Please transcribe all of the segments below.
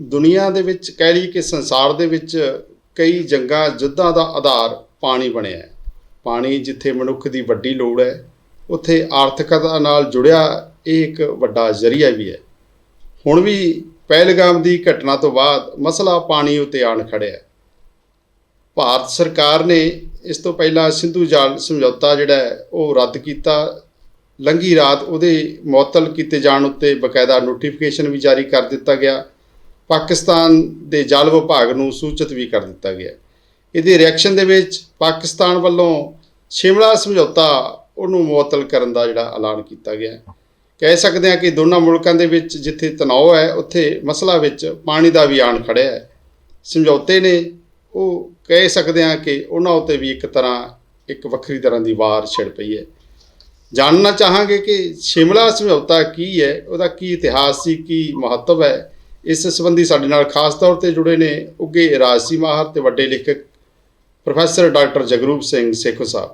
ਦੁਨੀਆ ਦੇ ਵਿੱਚ ਕਹਿ ਲਈ ਕਿ ਸੰਸਾਰ ਦੇ ਵਿੱਚ ਕਈ ਜੰਗਾਂ, ਯੁੱਧਾਂ ਦਾ ਆਧਾਰ ਪਾਣੀ ਬਣਿਆ ਹੈ। ਪਾਣੀ ਜਿੱਥੇ ਮਨੁੱਖ ਦੀ ਵੱਡੀ ਲੋੜ ਹੈ, ਉੱਥੇ ਆਰਥਿਕਤਾ ਨਾਲ ਜੁੜਿਆ ਇਹ ਇੱਕ ਵੱਡਾ ਜ਼ਰੀਆ ਵੀ ਹੈ। ਹੁਣ ਵੀ ਪਹਿਲਗਾਮ ਦੀ ਘਟਨਾ ਤੋਂ ਬਾਅਦ ਮਸਲਾ ਪਾਣੀ ਉਤੇ ਆਣ ਖੜਿਆ ਭਾਰਤ ਸਰਕਾਰ ਨੇ ਇਸ ਤੋਂ ਪਹਿਲਾਂ ਸਿੰਧੂ ਜਲ ਸਮਝੌਤਾ ਜਿਹੜਾ ਉਹ ਰੱਦ ਕੀਤਾ। ਲੰਘੀ ਰਾਤ ਉਹਦੇ ਮੁਅੱਤਲ ਕੀਤੇ ਜਾਣ ਉੱਤੇ ਬਕਾਇਦਾ ਨੋਟੀਫਿਕੇਸ਼ਨ ਵੀ ਜਾਰੀ ਕਰ ਦਿੱਤਾ ਗਿਆ। ਪਾਕਿਸਤਾਨ ਦੇ ਜਲ ਵਿਭਾਗ ਨੂੰ ਸੂਚਿਤ ਵੀ ਕਰ ਦਿੱਤਾ ਗਿਆ ਇਹਦੇ ਰਿਐਕਸ਼ਨ ਦੇ ਵਿੱਚ ਪਾਕਿਸਤਾਨ ਵੱਲੋਂ ਸ਼ਿਮਲਾ ਸਮਝੌਤਾ ਉਹਨੂੰ ਮੁਅੱਤਲ ਕਰਨ ਦਾ ਜਿਹੜਾ ਐਲਾਨ ਕੀਤਾ ਗਿਆ ਕਹਿ ਸਕਦੇ ਹਾਂ ਕਿ ਦੋਨਾਂ ਮੁਲਕਾਂ ਦੇ ਵਿੱਚ ਜਿੱਥੇ ਤਣਾਅ ਹੈ, ਉੱਥੇ ਮਸਲਾ ਵਿੱਚ ਪਾਣੀ ਦਾ ਵੀ ਆਣ ਖੜਿਆ ਹੈ। ਸਮਝੌਤੇ ਨੇ ਉਹ ਕਹਿ ਸਕਦੇ ਹਾਂ ਕਿ ਉਹਨਾਂ ਉੱਤੇ ਵੀ ਇੱਕ ਤਰ੍ਹਾਂ ਇੱਕ ਵੱਖਰੀ ਤਰ੍ਹਾਂ ਦੀ ਵਾਰ ਛਿੜ ਪਈ ਹੈ। ਜਾਣਨਾ ਚਾਹਾਂਗੇ ਕਿ ਸ਼ਿਮਲਾ ਸਮਝੌਤਾ ਕੀ ਹੈ, ਉਹਦਾ ਕੀ ਇਤਿਹਾਸ ਸੀ, ਕੀ ਮਹੱਤਵ ਹੈ। ਇਸ ਸੰਬੰਧੀ ਸਾਡੇ ਨਾਲ ਖਾਸ ਤੌਰ ਤੇ ਜੁੜੇ ਨੇ ਉੱਗੇ ਰਾਜਸੀ ਮਾਹਰ ਤੇ ਵੱਡੇ ਲੇਖਕ ਪ੍ਰੋਫੈਸਰ ਡਾਕਟਰ ਜਗਰੂਪ ਸਿੰਘ ਸੇਖੋ ਸਾਹਿਬ।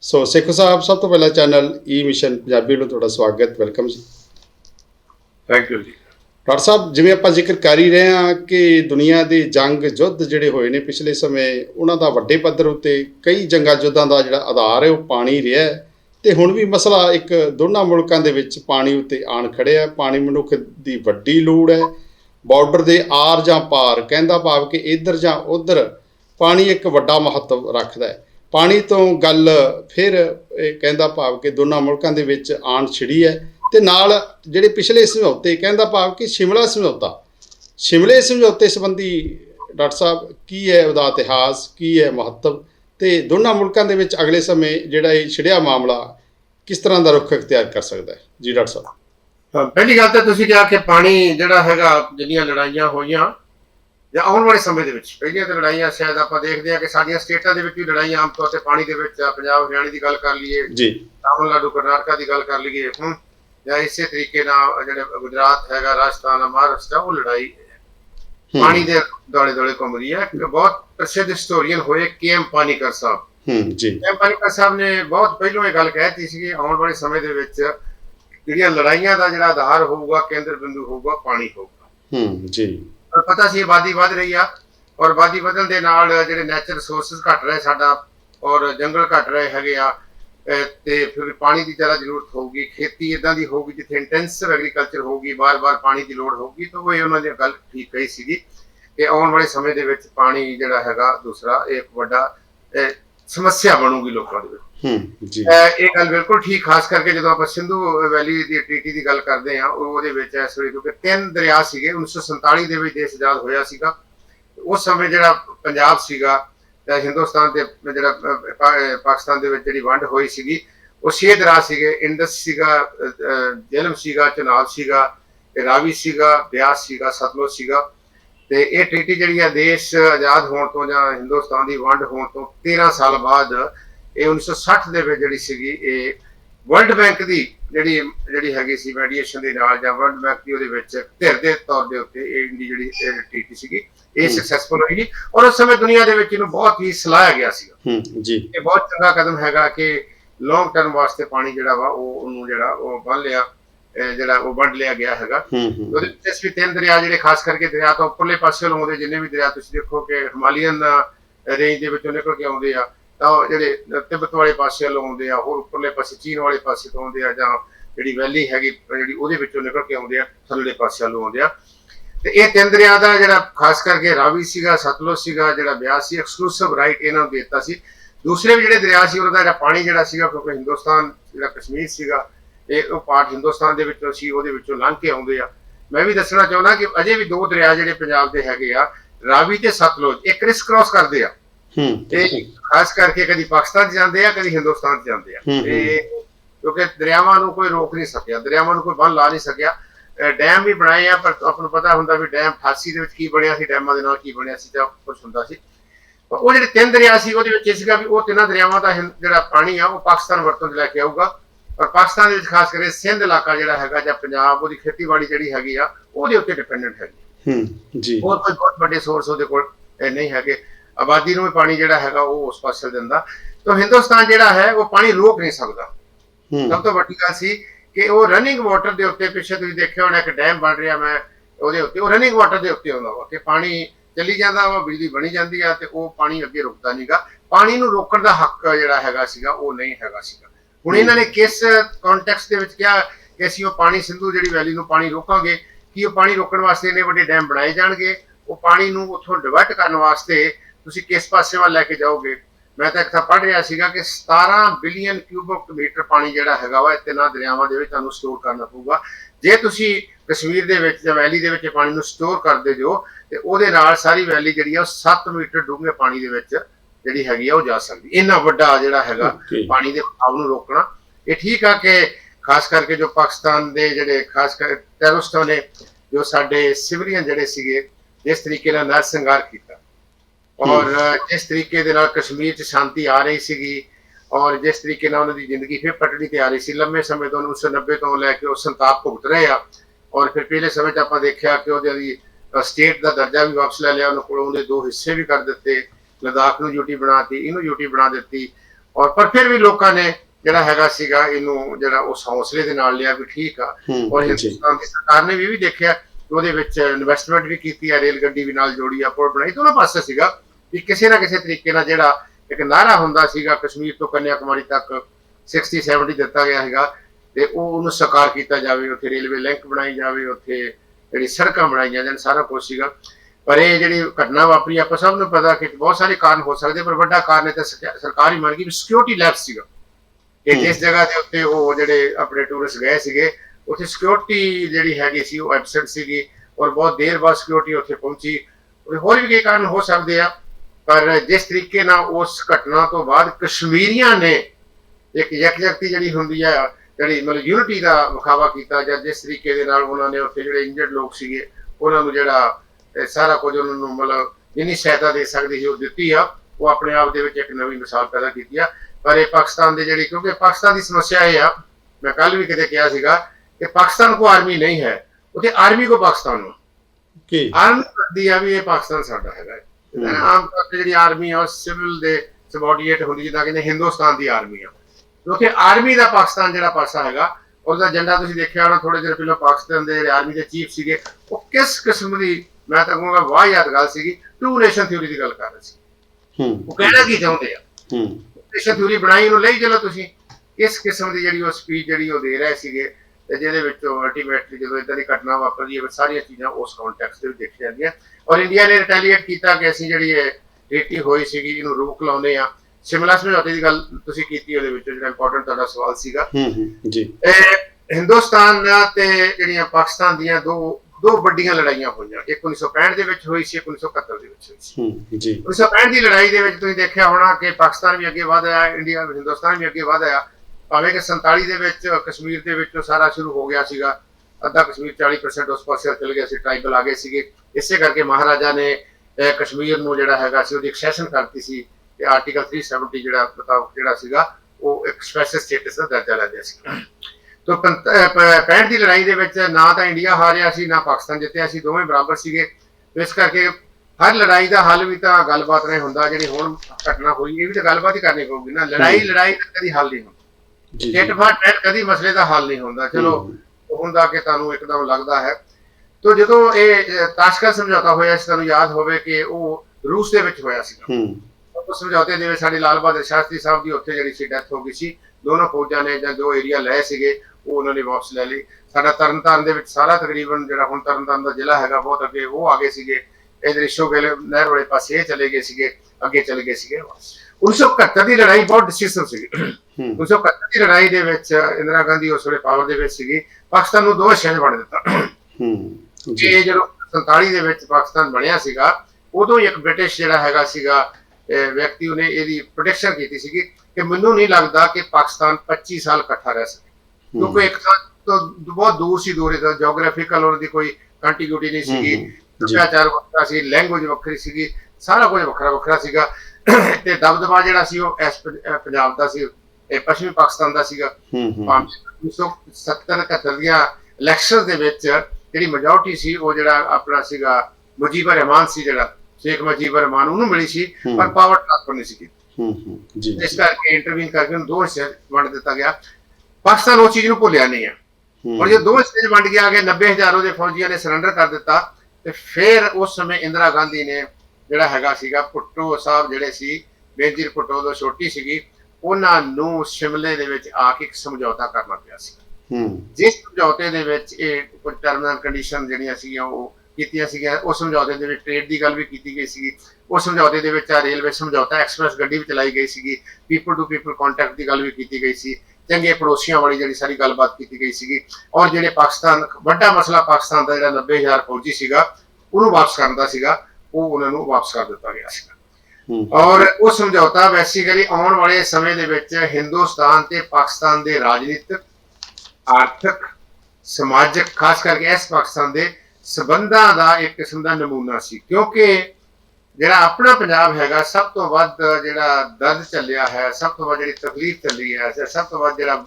ਸੋ ਸੇਖੋ ਸਾਹਿਬ ਸਭ ਤੋਂ ਪਹਿਲਾਂ ਚੈਨਲ ਈ ਮਿਸ਼ਨ ਪੰਜਾਬੀ ਨੂੰ ਤੁਹਾਡਾ ਸਵਾਗਤ ਵੈਲਕਮ ਜੀ। ਥੈਂਕ ਯੂ ਜੀ। ਡਾਕਟਰ ਸਾਹਿਬ ਜਿਵੇਂ ਆਪਾਂ ਜ਼ਿਕਰ ਕਰ ਹੀ ਰਹੇ ਹਾਂ ਕਿ ਦੁਨੀਆ ਦੇ ਜੰਗ ਯੁੱਧ ਜਿਹੜੇ ਹੋਏ ਨੇ ਪਿਛਲੇ ਸਮੇਂ ਉਹਨਾਂ ਦਾ ਵੱਡੇ ਪੱਧਰ ਉੱਤੇ ਕਈ ਜੰਗਾਂ ਯੁੱਧਾਂ ਦਾ ਜਿਹੜਾ ਆਧਾਰ ਹੈ ਉਹ ਪਾਣੀ ਰਿਹਾ ਤੇ ਹੁਣ ਵੀ ਮਸਲਾ ਇੱਕ ਦੋਨਾਂ ਮੁਲਕਾਂ ਦੇ ਵਿੱਚ ਪਾਣੀ ਉੱਤੇ ਆਣ ਖੜਿਆ ਪਾਣੀ ਮਨੁੱਖ ਦੀ ਵੱਡੀ ਲੋੜ ਹੈ। ਬਾਰਡਰ ਦੇ ਆਰ ਜਾਂ ਪਾਰ, ਕਹਿੰਦਾ ਭਾਵ ਕਿ ਇੱਧਰ ਜਾਂ ਉੱਧਰ ਪਾਣੀ ਇੱਕ ਵੱਡਾ ਮਹੱਤਵ ਰੱਖਦਾ ਹੈ। ਪਾਣੀ ਤੋਂ ਗੱਲ ਫਿਰ ਇਹ ਕਹਿੰਦਾ ਭਾਵ ਕਿ ਦੋਨਾਂ ਮੁਲਕਾਂ ਦੇ ਵਿੱਚ ਆਣ ਛਿੜੀ ਹੈ ਤੇ ਨਾਲ ਜਿਹੜੇ ਪਿਛਲੇ ਸਮਝੌਤੇ, ਕਹਿੰਦਾ ਭਾਵ ਕਿ ਸ਼ਿਮਲਾ ਸਮਝੌਤਾ। ਸ਼ਿਮਲੇ ਸਮਝੌਤੇ ਸੰਬੰਧੀ ਡਾਕਟਰ ਸਾਹਿਬ, ਕੀ ਹੈ ਉਹਦਾ ਇਤਿਹਾਸ, ਕੀ ਹੈ ਮਹੱਤਵ? ਤੇ ਦੋਨਾਂ ਮੁਲਕਾਂ ਦੇ ਵਿੱਚ ਅਗਲੇ ਸਮੇਂ ਜਿਹੜਾ ਇਹ ਛਿੜਿਆ ਮਾਮਲਾ ਕਿਸ ਤਰ੍ਹਾਂ ਦਾ ਰੁਖ ਅਖਤਿਆਰ ਕਰ ਸਕਦਾ ਹੈ? ਜੀ ਡਾਕਟਰ ਸਾਹਿਬ। ਪਹਿਲੀ ਗੱਲ ਤਾਂ ਤੁਸੀਂ ਕਿਹਾ ਕਿ ਪਾਣੀ ਜਿਹੜਾ ਹੈਗਾ ਜਿੰਨੀਆਂ ਲੜਾਈਆਂ ਹੋਈਆਂ ਜਾਂ ਆਉਣ ਵਾਲੇ ਸਮੇਂ ਦੇ ਵਿੱਚ ਪਹਿਲੀਆਂ ਤਾਂ ਲੜਾਈਆਂ ਸ਼ਾਇਦ ਆਪਾਂ ਦੇਖਦੇ ਹਾਂ ਕਿ ਸਾਡੀਆਂ ਸਟੇਟਾਂ ਦੇ ਵਿੱਚ ਵੀ ਲੜਾਈਆਂ ਆਮ ਤੌਰ ਤੇ ਪਾਣੀ ਦੇ ਵਿੱਚ ਆ। ਪੰਜਾਬ ਹਰਿਆਣਾ ਦੀ ਗੱਲ ਕਰ ਲਈਏ ਜੀ। ਤਾਮਿਲਨਾਡੂ ਕਰਨਾਟਕਾ ਦੀ ਗੱਲ ਕਰ ਲਈਏ ਹੁਣ ਜਾਂ ਇਸੇ ਤਰੀਕੇ ਨਾਲ ਜਿਹੜੇ ਗੁਜਰਾਤ ਹੈਗਾ ਰਾਜਸਥਾਨ ਮਹਾਰਾਸ਼ਟਰ ਉਹ ਲੜਾਈ ਪਾਣੀ ਦੇ ਦੁਆਲੇ ਦੁਆਲੇ ਘੁੰਮ ਰਹੀ ਹੈ। ਬਹੁਤ ਪ੍ਰਸਿੱਧ ਹਿਸਟੋਰੀਅਨ ਹੋਏ ਕੇ ਐਮ ਪਾਨੀਕਰ ਸਾਹਿਬ। ਹੂੰ ਜੀ। ਐਮ ਪਾਨੀਕਰ ਸਾਹਿਬ ਨੇ ਬਹੁਤ ਪਹਿਲਾਂ ਇਹ ਗੱਲ ਕਹਿਤੀ ਸੀ ਕਿ ਆਉਣ ਵਾਲੇ ਸਮੇਂ ਦੇ ਵਿੱਚ ਜਿਹੜੀਆਂ ਲੜਾਈਆਂ ਦਾ ਜਿਹੜਾ ਆਧਾਰ ਹੋਊਗਾ ਕੇਂਦਰ ਬਿੰਦੂ ਹੋਊਗਾ ਪਾਣੀ ਹੋਊਗਾ। ਹੂੰ ਜੀ। ਪਰ ਪਤਾ ਸੀ ਆਬਾਦੀ ਵੱਧ ਰਹੀ ਆ ਔਰ ਆਬਾਦੀ ਵਧਣ ਦੇ ਨਾਲ ਜਿਹੜੇ ਨੈਚੁਰਲ ਰਿਸੋਰਸਸ ਘਟ ਰਹੇ ਸਾਡਾ ਔਰ ਜੰਗਲ ਘਟ ਰਹੇ ਹੈਗੇ ਆ ਤੇ ਫਿਰ ਪਾਣੀ ਦੀ ਜ਼ਿਆਦਾ ਜ਼ਰੂਰਤ ਹੋਊਗੀ ਖੇਤੀ ਇਦਾਂ ਦੀ ਹੋਊਗੀ ਜਿੱਥੇ ਇੰਟੈਂਸਿਵ ਐਗਰੀਕਲਚਰ ਹੋਊਗੀ ਬਾਰ-ਬਾਰ ਪਾਣੀ ਦੀ ਲੋੜ ਹੋਊਗੀ ਤਾਂ ਉਹ ਇਹ ਉਹਨਾਂ ਦੀ ਗੱਲ ਠੀਕ ਕਹੀ ਸੀਗੀ ਕਿ ਆਉਣ ਵਾਲੇ ਸਮੇਂ ਦੇ ਵਿੱਚ ਪਾਣੀ ਜਿਹੜਾ ਹੈਗਾ ਦੂਸਰਾ ਇੱਕ ਵੱਡਾ ਸਮੱਸਿਆ ਬਣੂਗੀ ਲੋਕਾਂ ਦੇ ਵਿੱਚ। ਹੂੰ ਜੀ। ਇਹ ਗੱਲ ਬਿਲਕੁਲ ਠੀਕ ਖਾਸ ਕਰਕੇ ਜਦੋਂ ਆਪਾਂ ਸਿੰਧੂ ਵੈਲੀ ਦੀ ਟ੍ਰੀਟੀ ਦੀ ਗੱਲ ਕਰਦੇ ਹਾਂ ਉਹਦੇ ਵਿੱਚ ਇਸ ਵੇਲੇ ਕਿਉਂਕਿ ਤਿੰਨ ਦਰਿਆ ਸੀਗੇ 1947 ਦੇ ਵਿੱਚ ਦੇਸ਼ ਆਜ਼ਾਦ ਹੋਇਆ ਸੀਗਾ। ਉਸ ਸਮੇਂ ਜਿਹੜਾ ਪੰਜਾਬ ਸੀਗਾ ਤੇ ਹਿੰਦੁਸਤਾਨ ਤੇ ਜਿਹੜਾ ਪਾਕਿਸਤਾਨ ਦੇ ਵਿੱਚ ਜਿਹੜੀ ਵੰਡ ਹੋਈ ਸੀਗੀ ਉਹ ਛੇ ਦਰਿਆ ਸੀਗੇ। ਇੰਡਸ ਸੀਗਾ ਅਹ, ਸੀਗਾ ਚਨਾਬ ਸੀਗਾ ਰਾਵੀ ਸੀਗਾ ਬਿਆਸ ਸੀਗਾ ਸਤਲੁਜ ਸੀਗਾ। ਤੇ ਇਹ ਟ੍ਰੀਟੀ ਜਿਹੜੀ ਹੈ ਦੇਸ਼ ਆਜ਼ਾਦ ਹੋਣ ਤੋਂ ਜਾਂ ਹਿੰਦੁਸਤਾਨ ਦੀ ਵੰਡ ਹੋਣ ਤੋਂ 13 ਸਾਲ ਬਾਅਦ ਇਹ 1960 ਦੇ ਵਿੱਚ ਜਿਹੜੀ ਸੀਗੀ ਇਹ ਵਰਲਡ ਬੈਂਕ ਦੀ ਜਿਹੜੀ ਜਿਹੜੀ ਹੈਗੀ ਸੀ ਮੈਡੀਏਸ਼ਨ ਦੇ ਨਾਲ ਜਾਂ ਵਰਲਡ ਬੈਂਕ ਦੀ ਉਹਦੇ ਵਿੱਚ ਧਿਰ ਦੇ ਤੌਰ ਦੇ ਉੱਤੇ ਇਹ ਜਿਹੜੀ ਟ੍ਰੀਟੀ ਸੀਗੀ ਇਹ। ਸਕਸੈਸਫੁਲ ਹੋਈ ਔਰ ਉਸ ਸਮੇਂ ਦੁਨੀਆ ਦੇ ਵਿੱਚ ਇਹਨੂੰ ਬਹੁਤ ਹੀ ਸਲਾਹਿਆ ਗਿਆ ਹੂੰ ਜੀ। ਇਹ ਬਹੁਤ ਚੰਗਾ ਕਦਮ ਹੈਗਾ ਕਿ ਲੌਂਗ ਟਰਮ ਵਾਸਤੇ ਪਾਣੀ ਜਿਹੜਾ ਵਾ ਉਹ ਉਹਨੂੰ ਜਿਹੜਾ ਉਹ ਬੰਨ ਲਿਆ ਜਿਹੜਾ ਉਹ ਵੰਡ ਲਿਆ ਗਿਆ ਹੈਗਾ। ਉਹਦੇ ਵਿੱਚ ਇਸ ਵੀ ਤਿੰਨ ਦਰਿਆ ਜਿਹੜੇ ਖਾਸ ਕਰਕੇ ਦਰਿਆ ਤੋਂ ਉੱਪਰਲੇ ਪਾਸੇ ਵੱਲ ਆਉਂਦੇ ਜਿੰਨੇ ਵੀ ਦਰਿਆ ਤੁਸੀਂ ਦੇਖੋ ਕਿ ਹਿਮਾਲੀਅਨ ਰੇਂਜ ਦੇ ਵਿੱਚੋਂ ਨਿਕਲ ਕੇ ਆਉਂਦੇ ਆ ਤਾਂ ਉਹ ਜਿਹੜੇ ਤਿੱਬਤ ਵਾਲੇ ਪਾਸੇ ਵੱਲੋਂ ਆਉਂਦੇ ਆ, ਹੋਰ ਉੱਪਰਲੇ ਪਾਸੇ ਚੀਨ ਵਾਲੇ ਪਾਸੇ ਤੋਂ ਆਉਂਦੇ ਆ ਜਾਂ ਜਿਹੜੀ ਵੈਲੀ ਹੈਗੀ, ਜਿਹੜੀ ਉਹਦੇ ਵਿੱਚੋਂ ਨਿਕਲ ਕੇ ਆਉਂਦੇ ਆ, ਥੱਲੇ ਪਾਸੇ ਵੱਲੋਂ ਆਉਂਦੇ ਆ। ਤੇ ਇਹ ਤਿੰਨ ਦਰਿਆ ਦਾ ਜਿਹੜਾ ਖਾਸ ਕਰਕੇ ਰਾਵੀ ਸੀਗਾ, ਸਤਲੁਜ ਸੀਗਾ, ਜਿਹੜਾ ਬਿਆਸ ਸੀ ਐਕਸਕਲੂਸਿਵ ਰਾਈਟ ਇਹਨਾਂ ਨੂੰ ਦੇ ਦਿੱਤਾ ਸੀ। ਦੂਸਰੇ ਵੀ ਜਿਹੜੇ ਦਰਿਆ ਸੀ ਉਹਨਾਂ ਦਾ ਜਿਹੜਾ ਪਾਣੀ ਜਿਹੜਾ ਸੀਗਾ, ਕਿਉਂਕਿ ਹਿੰਦੁਸਤਾਨ ਜਿਹੜਾ ਕਸ਼ਮੀਰ ਸੀਗਾ, ਇਹ ਉਹ ਪਾਰਟ ਹਿੰਦੁਸਤਾਨ ਦੇ ਵਿੱਚੋਂ ਸੀ, ਉਹਦੇ ਵਿੱਚੋਂ ਲੰਘ ਕੇ ਆਉਂਦੇ ਆ। ਮੈਂ ਵੀ ਦੱਸਣਾ ਚਾਹੁੰਦਾ ਕਿ ਅਜੇ ਵੀ ਦੋ ਦਰਿਆ ਜਿਹੜੇ ਪੰਜਾਬ ਦੇ ਹੈਗੇ ਆ, ਰਾਵੀ ਤੇ ਸਤਲੁਜ, ਇਹ ਕ੍ਰਿਸ ਕ੍ਰਾਸ ਕਰਦੇ ਆ। ਹੂੰ। ਇਹ ਖਾਸ ਕਰਕੇ ਕਦੀ ਪਾਕਿਸਤਾਨ ਜਾਂਦੇ ਆ ਕਦੀ ਹਿੰਦੁਸਤਾਨ ਜਾਂਦੇ ਆ। ਇਹ ਕਿਉਂਕਿ ਦਰਿਆਵਾਂ ਨੂੰ ਕੋਈ ਰੋਕ ਨਹੀਂ ਸਕਿਆ ਦਰਿਆਵਾਂ ਨੂੰ ਕੋਈ ਬੰਨ ਲਾ ਨਹੀਂ ਸਕਿਆ। ਡੈਮ ਵੀ ਬਣਾਏ ਆ ਪਰ ਆਪਾਂ ਨੂੰ ਪਤਾ ਹੁੰਦਾ ਵੀ ਡੈਮ 88 ਦੇ ਵਿੱਚ ਕੀ ਬਣਿਆ ਸੀ ਡੈਮਾਂ ਦੇ ਨਾਲ ਕੀ ਬਣਿਆ ਸੀ ਜਾਂ ਕੁਝ ਹੁੰਦਾ ਸੀ। ਪਰ ਉਹ ਜਿਹੜੇ ਤਿੰਨ ਦਰਿਆ ਸੀ ਉਹਦੇ ਵਿੱਚ ਇਹ ਸੀਗਾ ਵੀ ਉਹ ਤਿੰਨਾਂ ਦਰਿਆਵਾਂ ਦਾ ਜਿਹੜਾ ਪਾਣੀ ਆ ਉਹ ਪਾਕਿਸਤਾਨ ਵਰਤੋਂ 'ਚ ਲੈ ਕੇ ਆਊਗਾ। ਪਰ ਪਾਕਿਸਤਾਨ ਦੇ ਵਿੱਚ ਖਾਸ ਕਰਕੇ ਸਿੰਧ ਇਲਾਕਾ ਜਿਹੜਾ ਹੈਗਾ ਜਾਂ ਪੰਜਾਬ ਉਹਦੀ ਖੇਤੀਬਾੜੀ ਜਿਹੜੀ ਹੈਗੀ ਆ ਉਹਦੇ ਉੱਤੇ ਡਿਪੈਂਡੈਂਟ ਹੈਗੀ। ਹੂੰ ਜੀ। ਹੋਰ ਕੋਈ ਬਹੁਤ ਵੱਡੇ ਸੋਰਸ ਉਹਦੇ ਕੋਲ ਨਹੀਂ ਹੈਗੇ। ਆਬਾਦੀ ਨੂੰ ਵੀ ਪਾਣੀ ਜਿਹੜਾ ਹੈਗਾ ਉਹ ਉਸ ਪਾਸੇ ਦਿੰਦਾ। ਤਾਂ ਹਿੰਦੁਸਤਾਨ ਜਿਹੜਾ ਹੈ ਉਹ ਪਾਣੀ ਰੋਕ ਨਹੀਂ ਸਕਦਾ। ਸਭ ਤੋਂ ਵੱਡੀ ਗੱਲ ਸੀ ਕਿ ਉਹ ਰਨਿੰਗ ਵਾਟਰ ਦੇ ਉੱਤੇ ਪਿੱਛੇ ਤੁਸੀਂ ਦੇਖਿਆ ਹੋਣਾ ਇੱਕ ਡੈਮ ਬਣ ਰਿਹਾ ਮੈਂ ਉਹਦੇ ਉੱਤੇ। ਉਹ ਰਨਿੰਗ ਵਾਟਰ ਦੇ ਉੱਤੇ ਆਉਂਦਾ ਵਾ ਕਿ ਪਾਣੀ ਚੱਲੀ ਜਾਂਦਾ ਵਾ ਬਿਜਲੀ ਬਣੀ ਜਾਂਦੀ ਆ ਤੇ ਉਹ ਪਾਣੀ ਅੱਗੇ ਰੁਕਦਾ ਨਹੀਂਗਾ ਪਾਣੀ ਨੂੰ ਰੋਕਣ ਦਾ ਹੱਕ ਜਿਹੜਾ ਹੈਗਾ ਸੀਗਾ ਉਹ ਨਹੀਂ ਹੈਗਾ ਸੀਗਾ। ਹੁਣ ਇਹਨਾਂ ਨੇ ਕਿਸ ਕੰਟੈਕਸਟ ਦੇ ਵਿੱਚ ਕਿਹਾ ਕਿ ਅਸੀਂ ਉਹ ਪਾਣੀ ਸਿੰਧੂ ਜਿਹੜੀ ਵੈਲੀ ਨੂੰ ਪਾਣੀ ਰੋਕਾਂਗੇ ਕਿ ਉਹ ਪਾਣੀ ਰੋਕਣ ਵਾਸਤੇ ਇੰਨੇ ਵੱਡੇ ਡੈਮ ਬਣਾਏ ਜਾਣਗੇ? ਉਹ ਪਾਣੀ ਨੂੰ ਉੱਥੋਂ ਡਿਵਰਟ ਕਰਨ ਵਾਸਤੇ ਤੁਸੀਂ ਕਿਸ ਪਾਸੇ ਵੱਲ ਲੈ ਕੇ ਜਾਓਗੇ? ਮੈਂ ਤਾਂ ਇੱਕ ਤਾਂ ਪੜ੍ਹ ਰਿਹਾ ਸੀਗਾ ਕਿ 17 ਬਿਲੀਅਨ ਕਿਊਬਿਕ ਮੀਟਰ ਪਾਣੀ ਜਿਹੜਾ ਹੈਗਾ ਵਾ ਇਹ ਤਿੰਨਾਂ ਦਰਿਆਵਾਂ ਦੇ ਵਿੱਚ ਤੁਹਾਨੂੰ ਸਟੋਰ ਕਰਨਾ ਪਊਗਾ। ਜੇ ਤੁਸੀਂ ਕਸ਼ਮੀਰ ਦੇ ਵਿੱਚ ਜਾਂ ਵੈਲੀ ਦੇ ਵਿੱਚ ਪਾਣੀ ਨੂੰ ਸਟੋਰ ਕਰਦੇ ਜੋ ਤੇ ਉਹਦੇ ਨਾਲ ਸਾਰੀ ਵੈਲੀ ਜਿਹੜੀ ਆ ਉਹ 7 ਮੀਟਰ ਡੂੰਘੇ ਪਾਣੀ ਦੇ ਵਿੱਚ ਜਿਹੜੀ ਹੈਗੀ ਆ ਉਹ ਜਾ ਸਕਦੀ। ਇੰਨਾ ਵੱਡਾ ਜਿਹੜਾ ਹੈਗਾ ਪਾਣੀ ਦੇ ਬਹਾਵ ਨੂੰ ਰੋਕਣਾ। ਇਹ ਠੀਕ ਆ ਕਿ ਖਾਸ ਕਰਕੇ ਜੋ ਪਾਕਿਸਤਾਨ ਦੇ ਜਿਹੜੇ ਖਾਸ ਕਰ ਟੈਰਰਿਸਟਾਂ ਨੇ ਜੋ ਸਾਡੇ ਸਿਵਲੀਅਨ ਜਿਹੜੇ ਸੀਗੇ ਜਿਸ ਤਰੀਕੇ ਨਾਲ ਨਰਸੰਗਾਰ ਕੀਤਾ। ਔਰ ਜਿਸ ਤਰੀਕੇ ਦੇ ਨਾਲ ਕਸ਼ਮੀਰ 'ਚ ਸ਼ਾਂਤੀ ਆ ਰਹੀ ਸੀਗੀ ਔਰ ਜਿਸ ਤਰੀਕੇ ਨਾਲ ਉਹਨਾਂ ਦੀ ਜ਼ਿੰਦਗੀ ਫਿਰ ਪਟੜੀ ਤੇ ਆ ਰਹੀ ਸੀ ਲੰਮੇ ਸਮੇਂ ਤੋਂ 1990 ਤੋਂ ਲੈ ਕੇ ਉਹ ਸੰਤਾਪ ਭੁਗਤ ਰਹੇ ਆ ਔਰ ਫਿਰ ਪਹਿਲੇ ਸਮੇਂ 'ਚ ਆਪਾਂ ਦੇਖਿਆ ਕਿ ਉਹਦੇ ਦੀ ਸਟੇਟ ਦਾ ਦਰਜਾ ਵੀ ਵਾਪਸ ਲੈ ਲਿਆ ਉਹਨਾਂ ਕੋਲੋਂ ਉਹਦੇ ਦੋ ਹਿੱਸੇ ਵੀ ਕਰ ਦਿੱਤੇ ਲਦਾਖ ਨੂੰ ਯੂਟੀ ਬਣਾਤੀ ਇਹਨੂੰ ਯੂਟੀ ਬਣਾ ਦਿੱਤੀ ਔਰ ਪਰ ਫਿਰ ਵੀ ਲੋਕਾਂ ਨੇ ਜਿਹੜਾ ਹੈਗਾ ਸੀਗਾ ਇਹਨੂੰ ਜਿਹੜਾ ਉਸ ਹੌਸਲੇ ਦੇ ਨਾਲ ਲਿਆ ਵੀ ਠੀਕ ਆ ਔਰ ਹਿੰਦੁਸਤਾਨ ਦੀ ਸਰਕਾਰ ਨੇ ਵੀ ਵੀ ਦੇਖਿਆ ਉਹਦੇ ਵਿੱਚ ਇਨਵੈਸਟਮੈਂਟ ਵੀ ਕੀਤੀ ਹੈ ਰੇਲ ਗੱਡੀ ਵੀ ਨਾਲ ਜੋੜੀ ਆ ਪੁਲ ਬਣਾਈ ਦੋਨੋਂ ਪਾਸੇ ਸੀਗਾ ਵੀ ਕਿਸੇ ਨਾ ਕਿਸੇ ਤਰੀਕੇ ਨਾਲ ਜਿਹੜਾ ਇੱਕ ਨਾਰਾ ਹੁੰਦਾ ਸੀਗਾ ਕਸ਼ਮੀਰ ਤੋਂ ਕੰਨਿਆਕੁਮਾਰੀ ਤੱਕ 60 70 ਦਿੱਤਾ ਗਿਆ ਹੈਗਾ ਤੇ ਉਹ ਉਹਨੂੰ ਸਾਕਾਰ ਕੀਤਾ ਜਾਵੇ ਉੱਥੇ ਰੇਲਵੇ ਲਿੰਕ ਬਣਾਈ ਜਾਵੇ ਉੱਥੇ ਜਿਹੜੀ ਸੜਕਾਂ ਬਣਾਈਆਂ ਜਾਣ ਸਾਰਾ ਕੁਝ ਸੀਗਾ ਪਰ ਇਹ ਜਿਹੜੀ ਘਟਨਾ ਵਾਪਰੀ ਆਪਾਂ ਸਭ ਨੂੰ ਪਤਾ ਕਿ ਬਹੁਤ ਸਾਰੇ ਕਾਰਨ ਹੋ ਸਕਦੇ ਪਰ ਵੱਡਾ ਕਾਰਨ ਇਹ ਤਾਂ ਸਰਕਾ- ਸਰਕਾਰ ਮੰਨ ਗਈ ਵੀ ਸਿਕਿਉਰਿਟੀ ਲੈਪਸ ਸੀਗਾ ਕਿ। ਜਿਸ ਜਗ੍ਹਾ ਦੇ ਉੱਤੇ ਉਹ ਜਿਹੜੇ ਆਪਣੇ ਟੂਰਿਸਟ ਗਏ ਸੀਗੇ ਉੱਥੇ ਸਿਕਿਉਰਿਟੀ ਜਿਹੜੀ ਹੈਗੀ ਸੀ ਉਹ ਐਬਸੈਂਟ ਸੀਗੀ ਔਰ ਬਹੁਤ ਦੇਰ ਬਾਅਦ ਸਿਕਿਉਰਿਟੀ ਉੱਥੇ ਪਹੁੰਚੀ। ਹੋਰ ਵੀ ਕਈ ਕਾਰਨ ਹੋ ਸਕਦੇ ਆ, ਪਰ ਜਿਸ ਤਰੀਕੇ ਨਾਲ ਉਸ ਘਟਨਾ ਤੋਂ ਬਾਅਦ ਕਸ਼ਮੀਰੀਆਂ ਨੇ ਇੱਕ ਯਕਜਕਤੀ ਜਿਹੜੀ ਹੁੰਦੀ ਆ, ਜਿਹੜੀ ਮਤਲਬ ਯੂਨਿਟੀ ਦਾ ਵਿਖਾਵਾ ਕੀਤਾ ਜਾਂ ਜਿਸ ਤਰੀਕੇ ਦੇ ਨਾਲ ਉਹਨਾਂ ਨੇ ਉੱਥੇ ਜਿਹੜੇ ਇੰਜਰਡ ਲੋਕ ਸੀਗੇ, ਉਹਨਾਂ ਨੂੰ ਜਿਹੜਾ ਸਾਰਾ ਕੁਝ ਉਹਨਾਂ ਨੂੰ ਮਤਲਬ ਜਿੰਨੀ ਸਹਾਇਤਾ ਦੇ ਸਕਦੀ ਸੀ ਉਹ ਦਿੱਤੀ ਆ, ਉਹ ਆਪਣੇ ਆਪ ਦੇ ਵਿੱਚ ਇੱਕ ਨਵੀਂ ਮਿਸਾਲ ਪੈਦਾ ਕੀਤੀ ਆ। ਪਰ ਇਹ ਪਾਕਿਸਤਾਨ ਦੇ ਜਿਹੜੀ, ਕਿਉਂਕਿ ਪਾਕਿਸਤਾਨ ਦੀ ਸਮੱਸਿਆ ਇਹ ਆ, ਮੈਂ ਕੱਲ ਵੀ ਕਿਤੇ ਕਿਹਾ ਸੀਗਾ ਕਿ ਪਾਕਿਸਤਾਨ ਕੋ ਆਰਮੀ ਨਹੀਂ ਹੈ ਉੱਥੇ ਆਰਮੀ ਕੋ ਪਾਕਿਸਤਾਨ ਨੂੰ ਕੀ? ਆਰਮੀ ਕਰਦੀ ਆ ਵੀ ਇਹ ਪਾਕਿਸਤਾਨ ਸਾਡਾ ਹੈਗਾ ਹੈ। ਆਮ ਤੌਰ ਤੇ ਜਿਹੜੀ ਆਰਮੀ ਆ ਉਹ ਸਿਵਲ ਦੇ ਸਬੋਰਡੀਨੇਟ ਹੁੰਦੀ ਜਿੱਦਾਂ ਕਹਿੰਦੇ ਹਿੰਦੁਸਤਾਨ ਦੀ ਆਰਮੀ ਆ। ਕਿਉਂਕਿ ਆਰਮੀ ਦਾ ਪਾਕਿਸਤਾਨ ਜਿਹੜਾ ਪਾਸਾ ਹੈਗਾ ਉਹਦਾ ਝੰਡਾ ਤੁਸੀਂ ਦੇਖਿਆ ਹੋਣਾ ਥੋੜੇ ਦਿਨ ਪਹਿਲਾਂ ਪਾਕਿਸਤਾਨ ਦੇ ਜਿਹੜੇ ਆਰਮੀ ਦੇ ਚੀਫ ਸੀਗੇ ਉਹ ਕਿਸ ਕਿਸਮ ਦੀ ਮੈਂ ਤਾਂ ਕਹੂੰਗਾ ਵਾਹਿਯਾਤ ਗੱਲ ਸੀਗੀ ਟੂ ਨੇਸ਼ਨ ਥਿਊਰੀ ਦੀ ਗੱਲ ਕਰ ਰਹੇ ਸੀ। ਹੂੰ। ਉਹ ਕਹਿਣਾ ਕੀ ਚਾਹੁੰਦੇ ਆ? ਹੂੰ। ਨੇਸ਼ਨ ਥਿਊਰੀ ਬਣਾਈ ਨੂੰ ਲਈ ਚਲੋ ਤੁਸੀਂ। ਇਸ ਕਿਸਮ ਦੀ ਜਿਹੜੀ ਉਹ ਸਪੀਚ ਜਿਹੜੀ ਉਹ ਦੇ ਰਹੇ ਸੀਗੇ ਤੇ ਜਿਹਦੇ ਵਿੱਚ ਅਲਟੀਮੇਟਲੀ ਜਦੋਂ ਇਦਾਂ ਦੀ ਘਟਨਾ ਵਾਪਰਦੀ ਹੈ ਸਾਰੀਆਂ ਚੀਜ਼ਾਂ ਉਸ ਕੰਟੈਕਸਟ ਦੇ ਵਿੱਚ ਦੇਖੀਆਂ ਜਾਂਦੀਆਂ। ਔਰ ਇੰਡੀਆ ਨੇ ਰਿਟੈਲੀਏਟ ਕੀਤਾ ਕਿ ਅਸੀਂ ਜਿਹੜੀ ਇਹ ਟ੍ਰੀਟੀ ਹੋਈ ਸੀਗੀ ਇਹਨੂੰ ਰੋਕ ਲਾਉਨੇ ਆ ਸ਼ਿਮਲਾ ਸਮਝੌਤੇ ਦੀ ਗੱਲ ਤੁਸੀਂ ਕੀਤੀ ਉਹਦੇ ਵਿੱਚ ਜਿਹੜਾ ਇੰਪੋਰਟੈਂਟ ਤੁਹਾਡਾ ਸਵਾਲ ਸੀਗਾ। ਹੂੰ ਹੂੰ ਜੀ। ਇਹ ਹਿੰਦੁਸਤਾਨ ਤੇ ਜਿਹੜੀਆਂ ਪਾਕਿਸਤਾਨ ਦੀਆਂ ਦੋ ਦੋ ਵੱਡੀਆਂ ਲੜਾਈਆਂ ਹੋਈਆਂ। ਇੱਕ 1965 ਦੇ ਵਿੱਚ ਹੋਈ ਸੀ ਇੱਕ 1971 ਦੇ ਵਿੱਚ ਹੋਈ ਸੀ। ਹੂੰ ਜੀ। 1965 ਦੀ ਲੜਾਈ ਦੇ ਵਿੱਚ ਤੁਸੀਂ ਦੇਖਿਆ ਹੋਣਾ ਕਿ ਪਾਕਿਸਤਾਨ ਵੀ ਅੱਗੇ ਵਧ ਆਇਆ ਇੰਡੀਆ ਹਿੰਦੁਸਤਾਨ ਵੀ ਅੱਗੇ ਵਧ ਆਇਆ। ਭਾਵੇਂ ਕਿ 47 ਦੇ ਵਿੱਚ ਕਸ਼ਮੀਰ ਦੇ ਵਿੱਚੋਂ ਸਾਰਾ ਸ਼ੁਰੂ ਹੋ ਗਿਆ ਸੀਗਾ। ਅੱਧਾ ਕਸ਼ਮੀਰ 40% ਉਸ ਪਾਸੇ ਚਲ ਗਿਆ ਸੀ ਟ੍ਰਾਈਬਲ ਆ ਗਏ ਸੀਗੇ। ਇਸੇ ਕਰਕੇ ਮਹਾਰਾਜਾ ਨੇ ਕਸ਼ਮੀਰ ਨੂੰ ਜਿਹੜਾ ਹੈਗਾ ਸੀ ਉਹਦੀ ਐਕਸੈਸ਼ਨ ਕਰਤੀ ਸੀ ਤੇ ਆਰਟੀਕਲ 370 ਜਿਹੜਾ ਮੁਤਾਬਕ ਜਿਹੜਾ ਸੀਗਾ ਉਹ ਇੱਕ ਸਪੈਸ਼ਲ ਸਟੇਟਸ ਦਾ ਦਰਜਾ ਲੈ ਲਿਆ ਸੀ। ਤੋਂ 65 ਦੀ ਲੜਾਈ ਦੇ ਵਿੱਚ ਨਾ ਤਾਂ ਇੰਡੀਆ ਹਾਰਿਆ ਸੀ ਨਾ ਪਾਕਿਸਤਾਨ ਜਿੱਤਿਆ ਸੀ ਦੋਵੇਂ ਬਰਾਬਰ ਸੀਗੇ। ਇਸ ਕਰਕੇ ਹਰ ਲੜਾਈ ਦਾ ਹੱਲ ਵੀ ਤਾਂ ਗੱਲਬਾਤ ਨਾਲ ਹੁੰਦਾ ਜਿਹੜੀ ਹੁਣ ਘਟਨਾ ਹੋਈ ਇਹ ਵੀ ਤਾਂ ਗੱਲਬਾਤ ਹੀ ਕਰਨੀ ਪਊਗੀ ਨਾ। ਲੜਾਈ। ਲੜਾਈ ਕਦੀ ਹੱਲ ਨਹੀਂ ਹੁੰਦਾ। ਡੇਟ ਫਾਰ ਡੇਟ ਕਦੀ ਮਸਲੇ ਦਾ ਹੱਲ ਨਹੀਂ ਹੁੰਦਾ। ਚਲੋ ਹੁੰਦਾ ਕਿ ਤੁਹਾਨੂੰ ਇੱਕਦਮ ਲੱਗਦਾ ਹੈ। ਤੋਂ ਜਦੋਂ ਇਹ ਅਹ, ਤਾਸ਼ਕੰਦ ਸਮਝੌਤਾ ਹੋਇਆ ਸੀ ਤੁਹਾਨੂੰ ਯਾਦ ਹੋਵੇ ਕਿ ਉਹ ਰੂਸ ਦੇ ਵਿੱਚ ਹੋਇਆ ਸੀ। ਹੂੰ। ਉਸ ਸਮਝੌਤੇ ਦੇ ਵਿੱਚ ਸਾਡੇ ਲਾਲ ਬਹਾਦਰ ਸ਼ਾਸਤਰੀ ਸਾਹਿਬ ਦੀ ਉੱਥੇ ਜਿਹੜੀ ਸੀ ਡੈਥ ਹੋ ਗਈ ਸੀ। ਦੋਨੋਂ ਫੌਜਾਂ ਨੇ ਜਾਂ ਜੋ ਏਰੀਆ ਲਏ ਸੀਗੇ ਉਹ ਉਹਨਾਂ ਨੇ ਵਾਪਸ ਲੈ ਲਈ। ਸਾਡਾ ਤਰਨਤਾਰਨ ਦੇ ਵਿੱਚ ਸਾਰਾ ਤਕਰੀਬਨ ਜਿਹੜਾ ਹੁਣ ਤਰਨਤਾਰਨ ਦਾ ਜ਼ਿਲ੍ਹਾ ਹੈਗਾ ਬਹੁਤ ਅੱਗੇ ਉਹ ਆ ਗਏ ਸੀਗੇ। ਇਧਰ ਇਸ਼ੋਗਲ ਨਹਿਰ ਵਾਲੇ ਪਾਸੇ ਇਹ ਚਲੇ ਗਏ ਸੀਗੇ ਅੱਗੇ ਚਲੇ ਗਏ ਸੀਗੇ। 1971 ਦੀ ਲੜਾਈ ਬਹੁਤ ਡਿਸੀਜਨ ਸੀਗੀ। 1971 ਦੀ ਲੜਾਈ ਦੇ ਵਿੱਚ ਇੰਦਰਾ ਗਾਂਧੀ ਉਸ ਵੇਲੇ ਪਾਵਰ ਦੇ ਵਿੱਚ ਸੀਗੀ ਪਾਕਿਸਤਾਨ ਨੂੰ ਦੋ ਹਿੱਸਿਆਂ 'ਚ ਵੰਡ ਦਿੱਤਾ ਜੀ। ਜਦੋਂ 47 ਦੇ ਵਿੱਚ ਪਾਕਿਸਤਾਨ ਬਣਿਆ ਸੀਗਾ ਉਦੋਂ ਇੱਕ ਬ੍ਰਿਟਿਸ਼ ਜਿਹੜਾ ਹੈਗਾ ਸੀਗਾ ਵਿਅਕਤੀ ਉਹਨੇ ਇਹਦੀ ਪ੍ਰੋਟੈਕਸ਼ਨ ਕੀਤੀ ਸੀਗੀ ਕਿ ਮੈਨੂੰ ਨਹੀਂ ਲੱਗਦਾ ਕਿ ਪਾਕਿਸਤਾਨ 25 ਸਾਲ ਇਕੱਠਾ ਰਹਿ ਸਕੇ। ਕਿਉਂਕਿ ਇੱਕ ਤੋਂ ਬਹੁਤ ਦੂਰ ਸੀ ਦੂਰੇ ਦਾ ਜੀਓਗ੍ਰਾਫੀਕਲ ਉਹਨਾਂ ਦੀ ਕੋਈ ਕੰਟੀਗਿਊਟੀ ਨਹੀਂ ਸੀਗੀ। ਸੱਭਿਆਚਾਰ ਵੱਖਰਾ ਸੀ ਲੈਂਗੁਏਜ ਵੱਖਰੀ ਸੀਗੀ ਸਾਰਾ ਕੁਝ ਵੱਖਰਾ ਵੱਖਰਾ ਸੀਗਾ। ਤੇ ਦਬਦਬਾ ਜਿਹੜਾ ਸੀ ਉਹ ਪੰਜਾਬ ਦਾ ਸੀ ਇਹ ਪੱਛਮੀ ਪਾਕਿਸਤਾਨ ਦਾ ਸੀਗਾ। ਹੂੰ ਹੂੰ। 1970 71 ਦੀਆਂ ਇਲੈਕਸ਼ਨਸ ਦੇ ਵਿੱਚ ਜਿਹੜੀ ਮੈਜੋਰਟੀ ਸੀ ਉਹ ਜਿਹੜਾ ਆਪਣਾ ਸੀਗਾ ਮੁਜੀਬਰ ਰਹਿਮਾਨ ਸੀ ਜਿਹੜਾ ਸ਼ੇਖ ਮੁਜੀਬਰ ਰਹਿਮਾਨ ਉਹਨੂੰ ਮਿਲੀ ਸੀ। ਪਰ ਪਾਵਰ ਟ੍ਰਾਂਸਫਰ ਨਹੀਂ ਸੀ ਕੀਤੀ ਹੂੰ ਹੂੰ ਜੀ ਇਸ ਕਰਕੇ ਇੰਟਰਵੀਨ ਕਰਕੇ ਉਹਨੂੰ ਦੋ ਹਿੱਸੇ ਵੰਡ ਦਿੱਤਾ ਗਿਆ। ਪਾਕਿਸਤਾਨ ਉਹ ਚੀਜ਼ ਨੂੰ ਭੁੱਲਿਆ ਨਹੀਂ ਹੈ। ਔਰ ਜੇ ਦੋ ਹਿੱਸੇ 'ਚ ਵੰਡ ਕੇ ਆ ਕੇ 90000 ਉਹਦੇ ਫੌਜੀਆਂ ਨੇ ਸਰੈਂਡਰ ਕਰ ਦਿੱਤਾ ਤੇ ਫਿਰ ਉਸ ਸਮੇਂ ਇੰਦਰਾ ਗਾਂਧੀ ਨੇ ਜਿਹੜਾ ਹੈਗਾ ਸੀਗਾ ਭੁੱਟੋ ਸਾਹਿਬ ਜਿਹੜੇ ਸੀ ਬੇਨਜ਼ੀਰ ਭੁੱਟੋ ਤੋਂ ਛੋਟੀ ਸੀਗੀ ਉਹਨਾਂ ਨੂੰ ਸ਼ਿਮਲੇ ਦੇ ਵਿੱਚ ਆ ਕੇ ਇੱਕ ਸਮਝੌਤਾ ਕਰਨਾ ਪਿਆ ਸੀ। ਹੂੰ। ਜਿਸ ਸਮਝੌਤੇ ਦੇ ਵਿੱਚ ਇਹ ਕੁਝ ਟਰਮਸ ਐਂਡ ਕੰਡੀਸ਼ਨ ਜਿਹੜੀਆਂ ਸੀਗੀਆਂ ਉਹ ਕੀਤੀਆਂ ਸੀਗੀਆਂ। ਉਸ ਸਮਝੌਤੇ ਦੇ ਵਿੱਚ ਟ੍ਰੇਡ ਦੀ ਗੱਲ ਵੀ ਕੀਤੀ ਗਈ ਸੀਗੀ। ਉਸ ਸਮਝੌਤੇ ਦੇ ਵਿੱਚ ਆ ਰੇਲਵੇ ਸਮਝੌਤਾ ਐਕਸਪ੍ਰੈਸ ਗੱਡੀ ਵੀ ਚਲਾਈ ਗਈ ਸੀਗੀ। ਪੀਪਲ ਟੂ ਪੀਪਲ ਕੰਟੈਕਟ ਦੀ ਗੱਲ ਵੀ ਕੀਤੀ ਗਈ ਸੀ। ਚੰਗੇ ਪੜੋਸੀਆਂ ਵਾਲੀ ਜਿਹੜੀ ਸਾਰੀ ਗੱਲਬਾਤ ਕੀਤੀ ਗਈ ਸੀਗੀ। ਔਰ ਜਿਹੜੇ ਪਾਕਿਸਤਾਨ ਵੱਡਾ ਮਸਲਾ ਪਾਕਿਸਤਾਨ ਦਾ ਜਿਹੜਾ 90000 ਫੌਜੀ ਸੀਗਾ ਉਹਨੂੰ ਵਾਪਸ ਕਰਨ ਦਾ ਸੀਗਾ। ਉਹ ਉਹਨਾਂ ਨੂੰ ਵਾਪਸ ਕਰ ਦਿੱਤਾ ਗਿਆ ਸੀਗਾ। ਔਰ ਉਹ ਸਮਝੌਤਾ ਬੇਸਿਕਲੀ ਆਉਣ ਵਾਲੇ ਸਮੇਂ ਦੇ ਵਿੱਚ ਹਿੰਦੁਸਤਾਨ ਤੇ ਪਾਕਿਸਤਾਨ ਦੇ ਰਾਜਨੀਤਿਕ ਆਰਥਿਕ ਸਮਾਜਿਕ ਖਾਸ ਕਰਕੇ ਇਸ ਪਾਕਿਸਤਾਨ ਦੇ ਸਬੰਧਾਂ ਦਾ ਇੱਕ ਕਿਸਮ ਦਾ ਨਮੂਨਾ ਸੀ। ਕਿਉਂਕਿ ਜਿਹੜਾ ਆਪਣਾ ਪੰਜਾਬ ਹੈਗਾ ਸਭ ਤੋਂ ਵੱਧ ਜਿਹੜਾ ਦਰਦ ਚੱਲਿਆ ਹੈ ਸਭ ਤੋਂ ਵੱਧ ਜਿਹੜੀ ਤਕਲੀਫ ਚੱਲੀ ਹੈ ਸਭ ਤੋਂ ਵੱਧ ਜਿਹੜਾ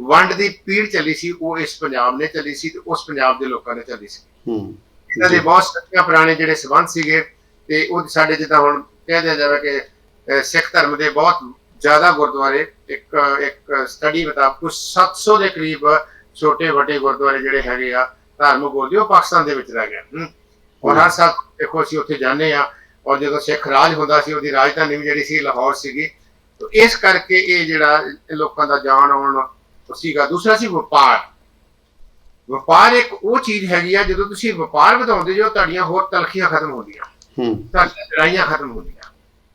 ਵੰਡ ਦੀ ਪੀੜ ਚੱਲੀ ਸੀ ਉਹ ਇਸ ਪੰਜਾਬ ਨੇ ਚੱਲੀ ਸੀ ਤੇ ਉਸ ਪੰਜਾਬ ਦੇ ਲੋਕਾਂ ਨੇ ਚੱਲੀ ਸੀ। ਹੂੰ। ਇਹਨਾਂ ਦੇ ਬਹੁਤ ਸੱਚੀਆਂ ਪੁਰਾਣੇ ਜਿਹੜੇ ਸਬੰਧ ਸੀਗੇ ਤੇ ਉਹ ਸਾਡੇ ਜਿੱਦਾਂ ਹੁਣ ਕਹਿ ਦਿਆ ਜਾਵੇ ਕਿ ਸਿੱਖ ਧਰਮ ਦੇ ਬਹੁਤ ਜ਼ਿਆਦਾ ਗੁਰਦੁਆਰੇ ਇੱਕ ਇੱਕ ਸਟੱਡੀ ਮੁਤਾਬਕ ਕੁਝ 700 ਦੇ ਕਰੀਬ ਛੋਟੇ ਵੱਡੇ ਗੁਰਦੁਆਰੇ ਜਿਹੜੇ ਹੈਗੇ ਆ ਧਾਰਮਿਕ ਗੁਰਦੇ ਉਹ ਪਾਕਿਸਤਾਨ ਦੇ ਵਿੱਚ ਰਹਿ ਗਏ। ਔਰ ਹਰ ਸਾਲ ਦੇਖੋ ਅਸੀਂ ਉੱਥੇ ਜਾਂਦੇ ਆ ਔਰ ਜਦੋਂ ਸਿੱਖ ਰਾਜ ਹੁੰਦਾ ਸੀ ਉਹਦੀ ਰਾਜਧਾਨੀ ਵੀ ਜਿਹੜੀ ਸੀ ਲਾਹੌਰ ਸੀਗੀ। ਤਾਂ ਇਸ ਕਰਕੇ ਇਹ ਜਿਹੜਾ ਲੋਕਾਂ ਦਾ ਜਾਣ ਆਉਣ ਸੀਗਾ। ਦੂਸਰਾ ਸੀ ਵਪਾਰ। ਵਪਾਰ ਇੱਕ ਉਹ ਚੀਜ਼ ਹੈਗੀ ਆ ਜਦੋਂ ਤੁਸੀਂ ਵਪਾਰ ਵਧਾਉਂਦੇ ਜੋ ਤੁਹਾਡੀਆਂ ਹੋਰ ਤਲਖੀਆਂ ਖਤਮ ਹੁੰਦੀਆਂ ਹੂੰ। ਤੁਹਾਡੀਆਂ ਲੜਾਈਆਂ ਖਤਮ ਹੁੰਦੀਆਂ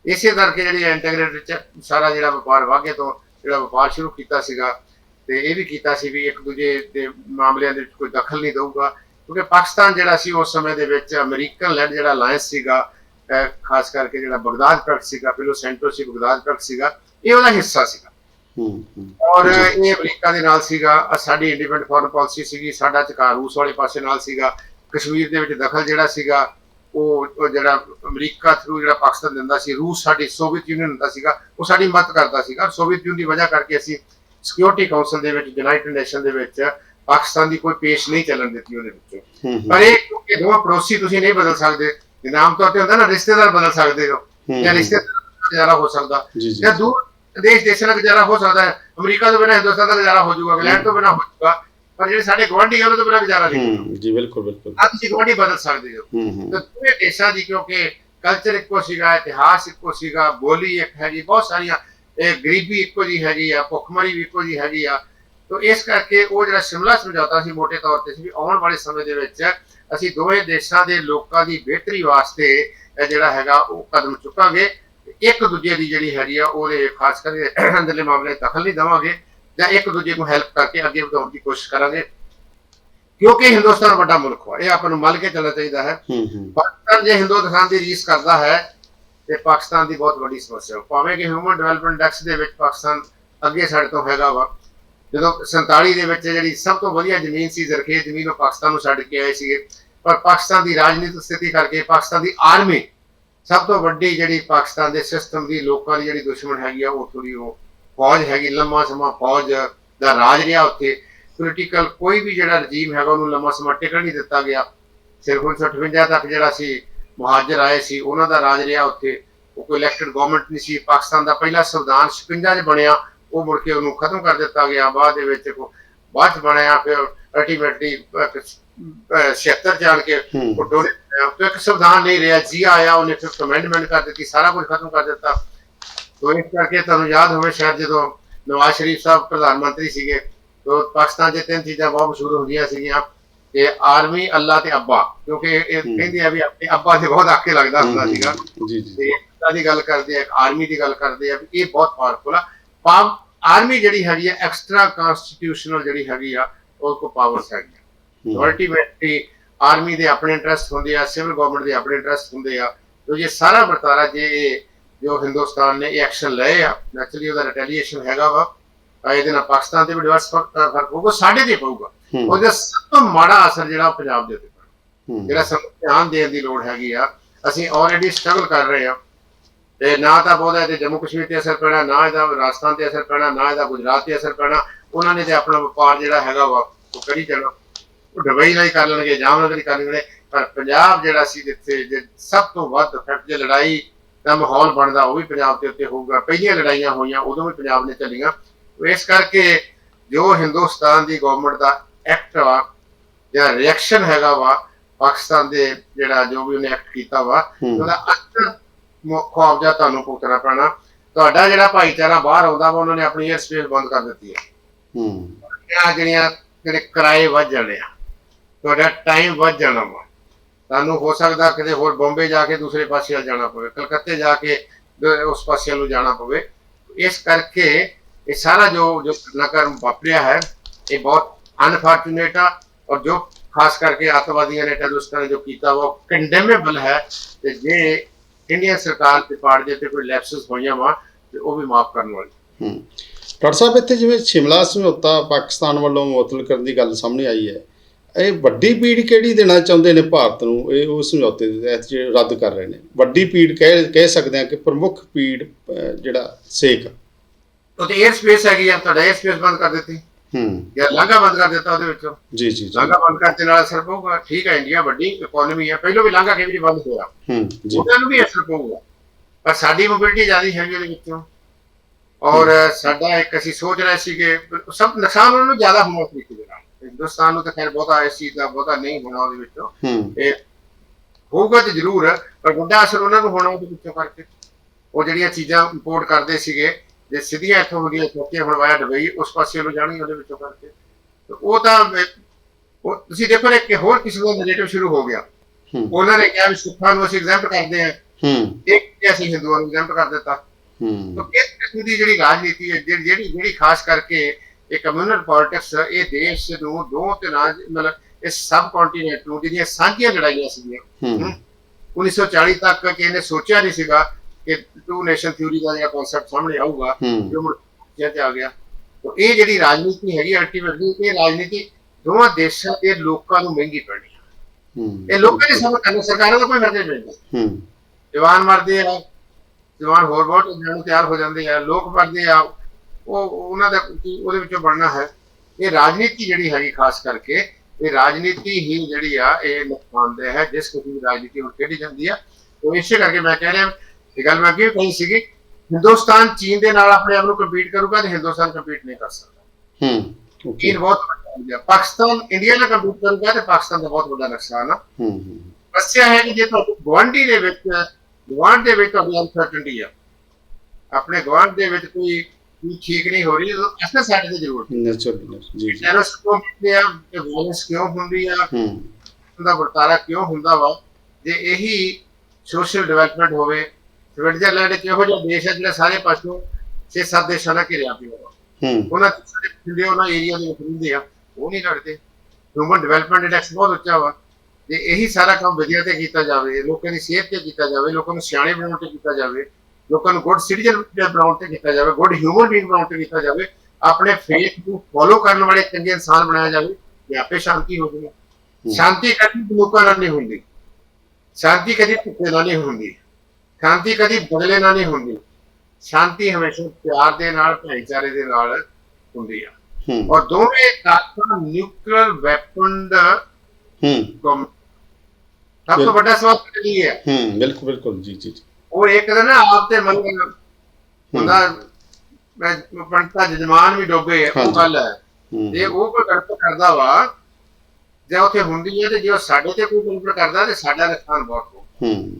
ਇਸੇ ਕਰਕੇ ਜਿਹੜੀ ਇੰਟੀਗ੍ਰੇਟਡ ਚ ਸਾਰਾ ਜਿਹੜਾ ਵਪਾਰ ਵਾਗੇ ਤੋਂ ਜਿਹੜਾ ਵਪਾਰ ਸ਼ੁਰੂ ਕੀਤਾ ਸੀਗਾ ਤੇ ਇਹ ਵੀ ਕੀਤਾ ਸੀ ਵੀ ਇੱਕ ਦੂਜੇ ਦੇ ਮਾਮਲਿਆਂ ਦੇ ਵਿੱਚ ਕੋਈ ਦਖਲ ਨਹੀਂ ਦਊਗਾ ਕਿਉਂਕਿ ਪਾਕਿਸਤਾਨ ਜਿਹੜਾ ਸੀ ਉਸ ਸਮੇਂ ਦੇ ਵਿੱਚ ਅਮਰੀਕਨ ਲੈਡ ਜਿਹੜਾ ਅਲਾਈਅੰਸ ਸੀਗਾ ਖਾਸ ਕਰਕੇ ਜਿਹੜਾ ਬਗਦਾਦ ਪੈਕਟ ਸੀਗਾ ਫਿਲੋ ਸੈਂਟੋ ਸੀ ਬਗਦਾਦ ਪੈਕਟ ਸੀਗਾ ਇਹ ਉਹਦਾ ਹਿੱਸਾ ਸੀਗਾ। ਹੂੰ ਹੂੰ। ਔਰ ਇਹ ਅਮਰੀਕਾ ਦੇ ਨਾਲ ਸੀਗਾ ਸਾਡੀ ਇੰਡੀਪੈਂਡੈਂਟ ਫੋਰਨ ਪਾਲਿਸੀ ਸੀਗੀ ਸਾਡਾ ਝੁਕਾਅ ਰੂਸ ਵਾਲੇ ਪਾਸੇ ਨਾਲ ਸੀਗਾ ਕਸ਼ਮੀਰ ਦੇ ਵਿੱਚ ਦਖਲ ਜਿਹੜਾ ਸੀਗਾ ਉਹ ਜਿਹੜਾ ਅਮਰੀਕਾ ਥਰੂ ਜਿਹੜਾ ਪਾਕਿਸਤਾਨ ਦਿੰਦਾ ਸੀ ਰੂਸ ਸਾਡੀ ਸੋਵੀਅਤ ਯੂਨੀਅਨ ਹੁੰਦਾ ਸੀਗਾ ਉਹ ਸਾਡੀ ਮਦਦ ਕਰਦਾ ਸੀਗਾ। ਸੋਵੀਅਤ ਯੂਨੀਅਨ ਦੀ ਵਜ੍ਹਾ ਕਰਕੇ ਅਸੀਂ ਸਿਕਿਉਰਿਟੀ ਕਾਉਂਸਲ ਦੇ ਵਿੱਚ ਯੂਨਾਈਟਿਡ ਨੇਸ਼ਨ ਦੇ ਵਿੱਚ ਪਾਕਿਸਤਾਨ ਦੀ ਕੋਈ ਪੇਸ਼ ਨਹੀਂ ਚੱਲਣ ਦਿੱਤੀ ਉਹਦੇ ਵਿੱਚੋਂ। ਪਰ ਇਹ ਕਿਉਂਕਿ ਦੋਵਾਂ ਪੜੋਸੀ ਤੁਸੀਂ ਨਹੀਂ ਬਦਲ ਸਕਦੇ ਆਮ ਤੌਰ ਤੇ ਹੁੰਦਾ ਨਾ ਰਿਸ਼ਤੇਦਾਰ ਬਦਲ ਸਕਦੇ ਹੋ ਜਾਂ ਰਿਸ਼ਤੇਦਾਰ ਗੁਜ਼ਾਰਾ ਹੋ ਸਕਦਾ। ਜਾਂ ਦੂਰ ਦੇਸ਼ ਦੇਸ਼ਾਂ ਦਾ ਗੁਜ਼ਾਰਾ ਹੋ ਸਕਦਾ ਹੈ। ਅਮਰੀਕਾ ਤੋਂ ਬਿਨਾਂ ਹਿੰਦੁਸਤਾਨ ਦਾ ਗੁਜ਼ਾਰਾ ਹੋ ਜਾਊਗਾ ਇੰਗਲੈਂਡ ਤੋਂ ਬਿਨਾਂ ਹੋ ਜਾਊਗਾ। ਪਰ ਜਿਹੜੇ ਸਾਡੇ ਗਵਾਂਢੀ ਆ ਉਹਨਾਂ ਤੋਂ ਬਿਨਾਂ ਗੁਜ਼ਾਰਾ ਨਹੀਂ ਹੂੰ ਜੀ ਬਿਲਕੁਲ ਬਿਲਕੁਲ। ਆ ਤੁਸੀਂ ਗਵਾਂਢੀ ਬਦਲ ਸਕਦੇ ਹੋ। ਹੂੰ ਹੂੰ। ਤੇ ਦੋਵੇਂ ਦੇਸ਼ਾਂ ਦੀ ਕਿਉਂਕਿ ਕਲਚਰ ਇੱਕੋ ਸੀਗਾ ਇਤਿਹਾਸ ਇੱਕੋ ਸੀਗਾ ਬੋਲੀ ਇੱਕ ਹੈਗੀ ਬਹੁਤ ਸਾਰੀਆਂ ਇਹ ਗਰੀਬੀ ਇੱਕੋ ਜੀ ਹੈਗੀ ਆ ਭੁੱਖਮਰੀ ਵੀ ਇੱਕੋ ਜੀ ਹੈਗੀ ਆ। ਤੋ ਇਸ ਕਰਕੇ ਉਹ ਜਿਹੜਾ ਸ਼ਿਮਲਾ ਸਮਝੌਤਾ ਸੀ ਮੋٹے ਤੌਰ ਤੇ ਸੀ ਵੀ ਆਉਣ ਵਾਲੇ ਸਮੇਂ ਦੇ ਵਿੱਚ ਅਸੀਂ ਦੋਵੇਂ ਦੇਸ਼ਾਂ ਦੇ ਲੋਕਾਂ ਦੀ ਬਿਹਤਰੀ ਵਾਸਤੇ ਇਹ ਜਿਹੜਾ ਹੈਗਾ ਉਹ ਕਦਮ ਚੁੱਕਾਂਗੇ। ਇੱਕ ਦੂਜੇ ਦੀ ਜਿਹੜੀ ਹੈਗੀ ਆ ਉਹਦੇ ਖਾਸ ਕਰਕੇ ਅੰਦਰਲੇ ਮਾਮਲੇ ਦਖਲ ਨਹੀਂ ਦੇਵਾਂਗੇ। ਜਾਂ ਇੱਕ ਦੂਜੇ ਨੂੰ ਹੈਲਪ ਕਰਕੇ ਅੱਗੇ ਵਧਾਉਣ ਦੀ ਕੋਸ਼ਿਸ਼ ਕਰਾਂਗੇ। ਕਿਉਂਕਿ ਹਿੰਦੁਸਤਾਨ ਵੱਡਾ ਮੁਲਕ ਹੈ ਇਹ ਆਪਾਂ ਨੂੰ ਮੰਨ ਕੇ ਚੱਲਣਾ ਚਾਹੀਦਾ ਹੈ। ਪਾਕਿਸਤਾਨ ਜੇ ਹਿੰਦੁਸਤਾਨ ਦੀ ਰੀਸ ਕਰਦਾ ਹੈ ਤੇ ਪਾਕਿਸਤਾਨ ਦੀ ਬਹੁਤ ਵੱਡੀ ਸਮੱਸਿਆ ਹੈ ਭਾਵੇਂ ਕਿ ਹਿਊਮਨ ਡਿਵੈਲਪਮੈਂਟ ਇੰਡੈਕਸ ਦੇ ਵਿੱਚ ਪਾਕਿਸਤਾਨ ਅੱਗੇ ਸਾਡੇ ਤੋਂ ਹੈਗਾ ਵਾ ਜਦੋਂ 47 ਦੇ ਵਿੱਚ ਜਿਹੜੀ ਸਭ ਤੋਂ ਵਧੀਆ ਜ਼ਮੀਨ ਸੀ ਜ਼ਰਖੇ ਜ਼ਮੀਨ ਉਹ ਪਾਕਿਸਤਾਨ ਨੂੰ ਛੱਡ ਕੇ ਆਏ ਸੀਗੇ। ਪਰ ਪਾਕਿਸਤਾਨ ਦੀ ਰਾਜਨੀਤਿਕ ਸਥਿਤੀ ਕਰਕੇ ਪਾਕਿਸਤਾਨ ਦੀ ਆਰਮੀ ਸਭ ਤੋਂ ਵੱਡੀ ਜਿਹੜੀ ਪਾਕਿਸਤਾਨ ਦੇ ਸਿਸਟਮ ਦੀ ਲੋਕਾਂ ਦੀ ਜਿਹੜੀ ਦੁਸ਼ਮਣ ਹੈਗੀ ਆ ਉਹ ਥੋੜੀ ਉਹ ਫੌਜ ਹੈਗੀ ਲੰਮਾ ਸਮਾਂ ਫੌਜ ਦਾ ਰਾਜ ਰਿਹਾ ਉੱਥੇ। ਪੋਲੀਟੀਕਲ ਕੋਈ ਵੀ ਜਿਹੜਾ ਰਜੀਮ ਹੈਗਾ ਉਹਨੂੰ ਲੰਮਾ ਸਮਾਂ ਟਿਕਣ ਨਹੀਂ ਦਿੱਤਾ ਗਿਆ। ਸਿਰਫ 1958 ਤੱਕ ਜਿਹੜਾ ਸੀ ਮੁਹਾਜਰ ਆਏ ਸੀ ਉਹਨਾਂ ਦਾ ਰਾਜ ਰਿਹਾ ਉੱਥੇ। ਉਹ ਕੋਈ ਇਲੈਕਟਡ ਗਵਰਨਮੈਂਟ ਨਹੀਂ ਸੀ। ਪਾਕਿਸਤਾਨ ਦਾ ਪਹਿਲਾ ਸੰਵਿਧਾਨ 56 ਚ ਬਣਿਆ ਉਹ ਮੁੜ ਕੇ ਉਹਨੂੰ ਖਤਮ ਕਰ ਦਿੱਤਾ ਗਿਆ। ਬਾਅਦ ਦੇ ਵਿੱਚ ਕੋ ਬਾਅਦ ਬਣਿਆ ਫਿਰ ਅਲਟੀਮੇਟਲੀ 76 ਜਾਣ ਕੇ ਉਹ ਤੇ ਇੱਕ ਸੰਵਿਧਾਨ ਨਹੀਂ ਰਿਹਾ। ਜੀ ਆਇਆ ਉਹਨੇ ਫਿਰ ਕਮੈਂਡਮੈਂਟ ਕਰ ਦਿੱਤੀ ਸਾਰਾ ਕੁਝ ਖਤਮ ਕਰ ਦਿੱਤਾ। ਤੋ ਇਸ ਕਰਕੇ ਤੁਹਾਨੂੰ ਯਾਦ ਹੋਵੇ ਸ਼ਾਇਦ ਜਦੋਂ ਨਵਾਜ਼ ਸ਼ਰੀਫ ਸਾਹਿਬ ਪ੍ਰਧਾਨ ਮੰਤਰੀ ਸੀਗੇ ਤੋ ਪਾਕਿਸਤਾਨ 'ਚ ਤਿੰਨ ਚੀਜ਼ਾਂ ਬਹੁਤ ਮਸ਼ਹੂਰ ਹੁੰਦੀਆਂ ਸੀਗੀਆਂ ਕਿ ਆਰਮੀ ਅੱਲਾ ਤੇ ਅੱਬਾ ਕਿਉਂਕਿ ਇਹ। ਕਹਿੰਦੇ ਆ ਵੀ ਆਪਣੇ ਅੱਬਾ ਤੇ ਬਹੁਤ ਆਕੇ ਲੱਗਦਾ ਹੁੰਦਾ ਸੀਗਾ। ਜੀ ਜੀ ਤੇ ਅੱਲਾ ਦੀ ਗੱਲ ਕਰਦੇ ਆ ਆਰਮੀ ਦੀ ਗੱਲ ਕਰਦੇ ਆ ਵੀ ਇਹ ਬਹੁਤ ਪਾਵਰਫੁਲ ਆ। ਪਾਵ ਆਰਮੀ ਜਿਹੜੀ ਹੈਗੀ ਆ ਐਕਸਟਰਾ ਕਨਸਟੀਟਿਊਸ਼ਨਲ ਜਿਹੜੀ ਹੈਗੀ ਆ ਉਹ ਕੋ ਪਾਵਰਸ ਹੈਗੀ ਅਲਟੀਮੇਟਲੀ ਆਰਮੀ ਦੇ ਆਪਣੇ ਇੰਟਰਸਟ ਹੁੰਦੇ ਆ ਸਿਵਲ ਗਵਰਨਮੈਂਟ ਦੇ ਆਪਣੇ ਇੰਟਰਸਟ ਹੁੰਦੇ ਆ। ਤੋ ਇਹ ਸਾਰਾ ਵਰਤਾਰਾ ਜੇ ਇਹ ਜੋ ਹਿੰਦੁਸਤਾਨ ਨੇ ਐਕਸ਼ਨ ਲਏ ਆ। ਨੈਚੁਰਲੀ ਉਹਦਾ ਰਿਟੈਲੀਏਸ਼ਨ ਹੈਗਾ ਵਾ। ਤਾਂ ਇਹਦੇ ਨਾਲ ਪਾਕਿਸਤਾਨ ਤੇ ਵੀ ਡਿਵਰਸ ਫ਼ਰਕ ਹੋਊਗਾ ਸਾਡੇ ਤੇ ਪਊਗਾ। ਉਹਦਾ ਸਭ ਤੋਂ ਮਾੜਾ ਅਸਰ ਜਿਹੜਾ ਪੰਜਾਬ ਦੇ ਉੱਤੇ ਜਿਹੜਾ ਸਾਨੂੰ ਧਿਆਨ ਦੇਣ ਦੀ ਲੋੜ ਹੈਗੀ ਆ ਅਸੀਂ ਆਲਰੇਡੀ ਸਟਰਗਲ ਕਰ ਰਹੇ ਆ। ਤੇ ਨਾ ਤਾਂ ਬਹੁਤਾ ਇਹਦੇ ਜੰਮੂ ਕਸ਼ਮੀਰ ਤੇ ਅਸਰ ਪੈਣਾ ਨਾ ਇਹਦਾ ਰਾਜਸਥਾਨ ਤੇ ਅਸਰ ਪੈਣਾ ਨਾ ਇਹਦਾ ਗੁਜਰਾਤ ਤੇ ਅਸਰ ਪੈਣਾ। ਉਹਨਾਂ ਨੇ ਤੇ ਆਪਣਾ ਵਪਾਰ ਜਿਹੜਾ ਹੈਗਾ ਵਾ ਉਹ ਕਰੀ ਜਾਣਾ। ਉਹ ਦੁਬਈ ਨਾਲ ਹੀ ਕਰ ਲੈਣਗੇ ਜਾਮਨਗਰ ਹੀ ਕਰ ਲੈਣਗੇ। ਪਰ ਪੰਜਾਬ ਜਿਹੜਾ ਸੀ ਜਿੱਥੇ ਜੇ ਸਭ ਤੋਂ ਵੱਧ ਫੈਕਟ ਜੇ ਲੜਾਈ ਦਾ ਮਾਹੌਲ ਬਣਦਾ ਉਹ ਵੀ ਪੰਜਾਬ ਦੇ ਉੱਤੇ ਹੋਊਗਾ। ਪਹਿਲੀਆਂ ਲੜਾਈਆਂ ਹੋਈਆਂ ਉਦੋਂ ਵੀ ਪੰਜਾਬ ਨੇ ਚੱਲੀਆਂ। ਇਸ ਕਰਕੇ ਜੋ ਹਿੰਦੁਸਤਾਨ ਦੀ ਗਵਰਨਮੈਂਟ ਦਾ ਐਕਟ ਵਾ ਜਾਂ ਰਿਐਕਸ਼ਨ ਹੈਗਾ ਵਾ ਪਾਕਿਸਤਾਨ ਦੇ ਜਿਹੜਾ ਜੋ ਵੀ ਉਹਨੇ ਐਕਟ ਕੀਤਾ ਵਾ ਉਹਦਾ ਅਸਲ ਮੁ- ਖੁਆਬਜਾ ਤੁਹਾਨੂੰ ਭੁਗਤਣਾ ਪੈਣਾ। ਤੁਹਾਡਾ ਜਿਹੜਾ ਭਾਈਚਾਰਾ ਬਾਹਰ ਆਉਂਦਾ ਵਾ ਉਹਨਾਂ ਨੇ ਆਪਣੀ 에ਅਰ ਸਪੇਸ ਬੰਦ ਕਰ ਦਿੱਤੀ ਹੈ। ਹੂੰ। ਆ ਜਿਹੜੀਆਂ ਜਿਹੜੇ ਕਿਰਾਏ ਵੱਧ ਜਾਣੇ ਆ ਤੁਹਾਡਾ ਟਾਈਮ ਵੱਧ ਜਾਣਾ ਵਾ। ਤੁਹਾਨੂੰ ਹੋ ਸਕਦਾ ਕਿਤੇ ਹੋਰ ਬੰਬੇ ਜਾ ਕੇ ਦੂਸਰੇ ਪਾਸੇ ਵੱਲ ਜਾਣਾ ਪਵੇ, ਕਲਕੱਤੇ ਜਾ ਕੇ ਉਸ ਪਾਸੇ ਨੂੰ ਜਾਣਾ ਪਵੇ। ਇਸ ਕਰਕੇ ਇਹ ਸਾਰਾ ਜੋ ਜੋ ਘਟਨਾਕ੍ਰਮ ਵਾਪਰਿਆ ਹੈ, ਇਹ ਬਹੁਤ ਅਨਫੋਰਚੂਨੇਟ ਆ ਔਰ ਜੋ ਖਾਸ ਕਰਕੇ ਅੱਤਵਾਦੀਆਂ ਨੇ ਟੈਰਰਿਸਟਾਂ ਨੇ ਜੋ ਕੀਤਾ ਵਾ ਉਹ ਕੰਡੈਮੇਬਲ ਹੈ। ਤੇ ਜੇ ਇੰਡੀਆ ਸਰਕਾਰ ਤੇ ਪਾੜ ਦੇ ਤੇ ਕੋਈ ਲੈਪਸਸ ਹੋਈਆਂ ਵਾ, ਤੇ ਉਹ ਵੀ ਮਾਫ ਕਰਨ ਵਾਲੀ। ਡਾਕਟਰ ਸਾਹਿਬ, ਇੱਥੇ ਜਿਵੇਂ ਸ਼ਿਮਲਾ ਸਮਝੌਤਾ ਪਾਕਿਸਤਾਨ ਵੱਲੋਂ ਮੁਅੱਤਲ ਕਰਨ ਦੀ ਗੱਲ ਸਾਹਮਣੇ ਆਈ ਹੈ ਇਹ ਵੱਡੀ ਪੀੜ ਕਿਹੜੀ ਦੇਣਾ ਚਾਹੁੰਦੇ ਨੇ ਭਾਰਤ ਨੂੰ? ਇਹ ਉਹ ਸਮਝੌਤੇ ਦੇ ਰੱਦ ਕਰ ਰਹੇ ਨੇ। ਵੱਡੀ ਪੀੜ ਕਹਿ ਕਹਿ ਸਕਦੇ ਹਾਂ ਕਿ ਪ੍ਰਮੁੱਖ ਪੀੜ ਜਿਹੜਾ ਸੇਕ। ਤੇ 에ਅਰ ਸਪੇਸ ਹੈਗੀ ਆ ਤੁਹਾਡਾ 에ਅਰ ਸਪੇਸ ਬੰਦ ਕਰ ਦਿੱਤੀ। ਹੂੰ। ਜਾਂ ਲਾਂਘਾ ਬੰਦ ਕਰ ਦਿੱਤਾ ਉਹਦੇ ਵਿੱਚੋਂ। ਜੀ ਜੀ ਲਾਂਘਾ ਬੰਦ ਕਰਨ ਨਾਲ ਅਸਰ ਪਊਗਾ। ਠੀਕ ਹੈ ਇੰਡੀਆ ਵੱਡੀ ਇਕਨੋਮੀ ਹੈ ਪਹਿਲਾਂ ਵੀ ਲਾਂਘਾ ਕਿਵੇਂ ਬੰਦ ਹੋਇਆ? ਹੂੰ ਜੀ। ਉਹਨਾਂ ਨੂੰ ਵੀ ਅਸਰ ਪਊਗਾ। ਪਰ ਸਾਡੀ ਮੋਬਿਲਿਟੀ ਜ਼ਿਆਦਾ ਹੈਗੀ ਉਹਦੇ ਵਿੱਚੋਂ। ਔਰ ਸਾਡਾ ਇੱਕ ਅਸੀਂ ਸੋਚ ਰਹੇ ਸੀ ਕਿ ਸਭ ਨੁਕਸਾਨ ਉਹਨਾਂ ਨੂੰ ਜ਼ਿਆਦਾ ਹੋਣਾ ਤਰੀਕੇ ਦੇ ਨਾਲ। ਹਿੰਦੁਸਤਾਨ ਨੂੰ ਤਾਂ ਖੈਰ ਬਹੁਤਾ ਇਸ ਚੀਜ਼ ਦਾ ਬਹੁਤਾ ਨਹੀਂ ਹੋਣਾ ਉਹਦੇ ਵਿੱਚੋਂ। ਇਹ ਹੋਊਗਾ ਤੇ ਜ਼ਰੂਰ ਪਰ ਵੱਡਾ ਅਸਰ ਉਹਨਾਂ ਨੂੰ ਹੋਣਾ ਉਹਦੇ ਵਿੱਚੋਂ ਕਰਕੇ। ਉਹ ਜਿਹੜੀਆਂ ਚੀਜ਼ਾਂ ਇੰਪੋਰਟ ਕਰਦੇ ਸੀਗੇ ਜੇ ਸਿੱਧੀਆਂ ਇੱਥੋਂ ਹੁੰਦੀਆਂ ਚੋਕੀਆਂ ਹੁਣ ਵਾਇਆ ਦੁਬਈ ਉਸ ਪਾਸੇ ਨੂੰ ਜਾਣੀ ਉਹਦੇ ਵਿੱਚੋਂ ਕਰਕੇ। ਤੇ ਉਹ ਤਾਂ ਉਹ ਤੁਸੀਂ ਦੇਖੋ ਨਾ ਕਿ ਹੋਰ ਕਿਸੇ ਦਾ ਨੈਰੇਟਿਵ ਸ਼ੁਰੂ ਹੋ ਗਿਆ। ਉਹਨਾਂ ਨੇ ਕਿਹਾ ਵੀ ਸਿੱਖਾਂ ਨੂੰ ਅਸੀਂ ਐਗਜ਼ੈਂਪਟ ਕਰਦੇ ਹਾਂ। ਹੂੰ। ਇੱਕ ਅਸੀਂ ਹਿੰਦੂਆਂ ਨੂੰ ਐਗਜ਼ੈਂਪਟ ਕਰ ਦਿੱਤਾ? ਹੂੰ। ਤਾਂ ਇਸ ਕਿਸਮ ਦੀ ਜਿਹੜੀ ਰਾਜਨੀਤੀ ਹੈ ਜਿਹੜੀ ਜਿਹੜੀ ਖਾਸ ਕਰਕੇ ਇਹ ਕਮਿਊਨਲ ਪੋਲਿਟਿਕਸ ਇਹ ਦੇਸ਼ ਨੂੰ ਦੋ ਤਰ੍ਹਾਂ ਮਤਲਬ ਇਸ ਸਬ ਕੰਟੀਨੈਂਟ ਨੂੰ ਜਿਹੜੀਆਂ ਸਾਂਝੀਆਂ ਲੜਾਈਆਂ ਸੀਗੀਆਂ। ਹੂੰ। 1940 ਤੱਕ ਕਿਸੇ ਨੇ ਸੋਚਿਆ ਨਹੀਂ ਸੀਗਾ ਕਿ ਟੂ ਨੇਸ਼ਨ ਥਿਊਰੀ ਦਾ ਜਿਹੜਾ ਕਨਸੈਪਟ ਸਾਹਮਣੇ ਆਊਗਾ ਜੋ ਮੁੜ ਕੇ ਤੇ ਆ ਗਿਆ। ਤਾਂ ਇਹ ਜਿਹੜੀ ਰਾਜਨੀਤੀ ਹੈਗੀ ਅਲਟੀਮੇਟਲੀ ਇਹ ਰਾਜਨੀਤੀ ਦੋਵਾਂ ਦੇਸ਼ਾਂ ਦੇ ਲੋਕਾਂ ਨੂੰ ਮਹਿੰਗੀ ਪੈਣੀ ਇਹ ਲੋਕਾਂ ਦੀ ਸਮਝ ਕਰਨੀ ਸਰਕਾਰਾਂ ਦਾ ਕੋਈ ਫ਼ਰਕ ਨਹੀਂ ਪੈਂਦਾ। ਜਵਾਨ ਮਰਦੇ ਆ ਜਵਾਨ ਹੋਰ ਬਹੁਤ ਜਾਣ ਨੂੰ ਤਿਆਰ ਹੋ ਜਾਂਦੇ ਆ ਲੋਕ ਮਰਦੇ ਆ ਉਹ ਉਹਨਾਂ ਦਾ ਕੀ ਉਹਦੇ ਵਿੱਚੋਂ ਬਣਨਾ ਹੈ। ਇਹ ਰਾਜਨੀਤੀ ਜਿਹੜੀ ਹੈਗੀ ਖਾਸ ਕਰਕੇ ਇਹ ਰਾਜਨੀਤੀ ਹੀ ਜਿਹੜੀ ਆ ਇਹ ਨੁਕਸਾਨਦੇਹ ਹੈ ਜਿਸ ਕਿਸਮ ਦੀ ਰਾਜਨੀਤੀ ਹੁਣ ਖੇਡੀ ਜਾਂਦੀ ਆ। ਉਹ ਇਸੇ ਕਰਕੇ ਮੈਂ ਕਹਿ ਰਿਹਾ ਇਹ ਗੱਲ ਮੈਂ ਅੱਗੇ ਕਹੀ ਸੀਗੀ ਹਿੰਦੁਸਤਾਨ ਚੀਨ ਦੇ ਨਾਲ ਆਪਣੇ ਆਪ ਨੂੰ ਕੰਪੀਟ ਕਰੂਗਾ ਤੇ ਹਿੰਦੁਸਤਾਨ ਕੰਪੀਟ ਨਹੀਂ ਕਰ ਸਕਦਾ। ਹੂੰ ਚੀਨ ਬਹੁਤ ਵੱਡਾ ਪਾਕਿਸਤਾਨ ਇੰਡੀਆ ਨਾਲ ਕੰਪੀਟ ਕਰੂਗਾ ਤੇ ਪਾਕਿਸਤਾਨ ਦਾ ਬਹੁਤ ਵੱਡਾ ਨੁਕਸਾਨ ਆ। ਹੂੰ ਹੂੰ। ਸਮੱਸਿਆ ਹੈ ਕਿ ਜੇ ਤੁਹਾਡੀ ਗੁਆਂਢੀ ਦੇ ਵਿੱਚ ਗੁਆਂਢ ਦੇ ਵਿੱਚ ਤੁਹਾਡੀ ਅਨਸਰਟਨਟੀ ਆ ਆਪਣੇ ਗੁਆਂਢ ਦੇ ਵਿੱਚ ਕੋਈ ਨਹੀਂ ਹੋ ਰਹੀ ਤਾਂ ਅਸਲ ਸਾਡੇ ਤੇ ਜ਼ਰੂਰ ਨੈਚੁਰਲ ਜੀ ਜੀ। ਟੈਰਰਿਸਟ ਕਿਉਂ ਹੁੰਦੇ ਆ ਤੇ ਵਾਇਲੈਂਸ ਕਿਉਂ ਹੁੰਦੀ ਆ? ਹੂੰ। ਉਹਦਾ ਵਰਤਾਰਾ ਕਿਉਂ ਹੁੰਦਾ ਵਾ? ਜੇ ਇਹੀ ਸੋਸ਼ਲ ਡਿਵੈਲਪਮੈਂਟ ਹੋਵੇ ਸਵਿਟਜ਼ਰਲੈਂਡ ਇੱਕ ਇਹੋ ਜਿਹਾ ਦੇਸ਼ ਹੈ ਜਿਹੜਾ ਸਾਰੇ ਪਾਸੋਂ ਛੇ ਸੱਤ ਦੇਸ਼ਾਂ ਨਾਲ ਘਿਰਿਆ ਪਿਆ ਵਾ। ਹੂੰ। ਉਹਨਾਂ ਦੇ ਸਾਰੇ ਪਿੰਡੇ ਉਹਨਾਂ ਏਰੀਆ ਦੇ ਵਿੱਚ ਰਹਿੰਦੇ ਆ ਉਹ ਨਹੀਂ ਲੜਦੇ। ਹਿਊਮਨ ਡਿਵੈਲਪਮੈਂਟ ਇੰਡੈਕਸ ਬਹੁਤ ਉੱਚਾ ਵਾ। ਜੇ ਇਹੀ ਸਾਰਾ ਕੰਮ ਵਧੀਆ ਤੇ ਕੀਤਾ ਜਾਵੇ ਲੋਕਾਂ ਦੀ ਸਿਹਤ ਤੇ ਕੀਤਾ ਜਾਵੇ ਲੋਕਾਂ ਨੂੰ ਸਿਆਣੇ ਬਣਾਉਣ ਤੇ ਕੀਤਾ ਜਾਵੇ ਲੋਕਾਂ ਨੂੰ ਗੁੱਡ ਸਿਟੀਜ਼ਨ ਬਣਾਉਣ ਤੇ ਕੀਤਾ ਜਾਵੇ ਗੁੱਡ ਹਿਊਮਨ ਬੀਇੰਗ ਬਣਾਉਣ ਤੇ ਕੀਤਾ ਜਾਵੇ ਆਪਣੇ ਫੇਥ ਨੂੰ ਫੋਲੋ ਕਰਨ ਵਾਲੇ ਚੰਗੇ ਇਨਸਾਨ ਬਣਾਇਆ ਜਾਵੇ ਤੇ ਆਪੇ ਸ਼ਾਂਤੀ ਹੋ ਜਾਵੇ। ਸ਼ਾਂਤੀ ਕਦੀ ਲੋਕਾਂ ਨਾਲ ਨਹੀਂ ਹੁੰਦੀ। ਸ਼ਾਂਤੀ ਕਦੀ ਧੱਕੇ ਨਾਲ ਨਹੀਂ ਹੁੰਦੀ। ਸ਼ਾਂਤੀ ਕਦੀ ਬਦਲੇ ਨਾਲ ਨਹੀਂ ਹੁੰਦੀ। ਸ਼ਾਂਤੀ ਹਮੇਸ਼ਾ ਪਿਆਰ ਦੇ ਨਾਲ ਭਾਈਚਾਰੇ ਦੇ ਨਾਲ ਹੁੰਦੀ ਆ। ਔਰ ਦੋਵੇਂ ਤਾਕਤਾਂ ਨਿਊਕਲੀਅਰ ਵੈਪਨ ਦਾ ਹੂੰ। ਸਭ ਤੋਂ ਵੱਡਾ ਸਵਾਲ ਕੀ ਹੈ। ਹੂੰ ਬਿਲਕੁਲ ਬਿਲਕੁਲ। ਜੀ ਜੀ। ਉਹ ਇੱਕ ਦਿਨ ਨਾ ਆਪ ਤੇ ਮਨ ਹੁੰਦਾ ਮੈਂ ਪੰਡਤਾ ਜਜਮਾਨ ਵੀ ਡੋਬੇ ਉਹ। ਗੱਲ ਹੈ। ਹੂੰ। ਜੇ ਉਹ ਕੋਈ ਗਲਤ ਕਰਦਾ ਵਾ ਜੇ ਉੱਥੇ ਹੁੰਦੀ ਹੈ ਤੇ ਜੇ ਸਾਡੇ ਤੇ ਕੋਈ ਗਲਤ ਕਰਦਾ ਤੇ ਸਾਡਾ ਨੁਕਸਾਨ ਬਹੁਤ ਹੋਊ ਹੂੰ।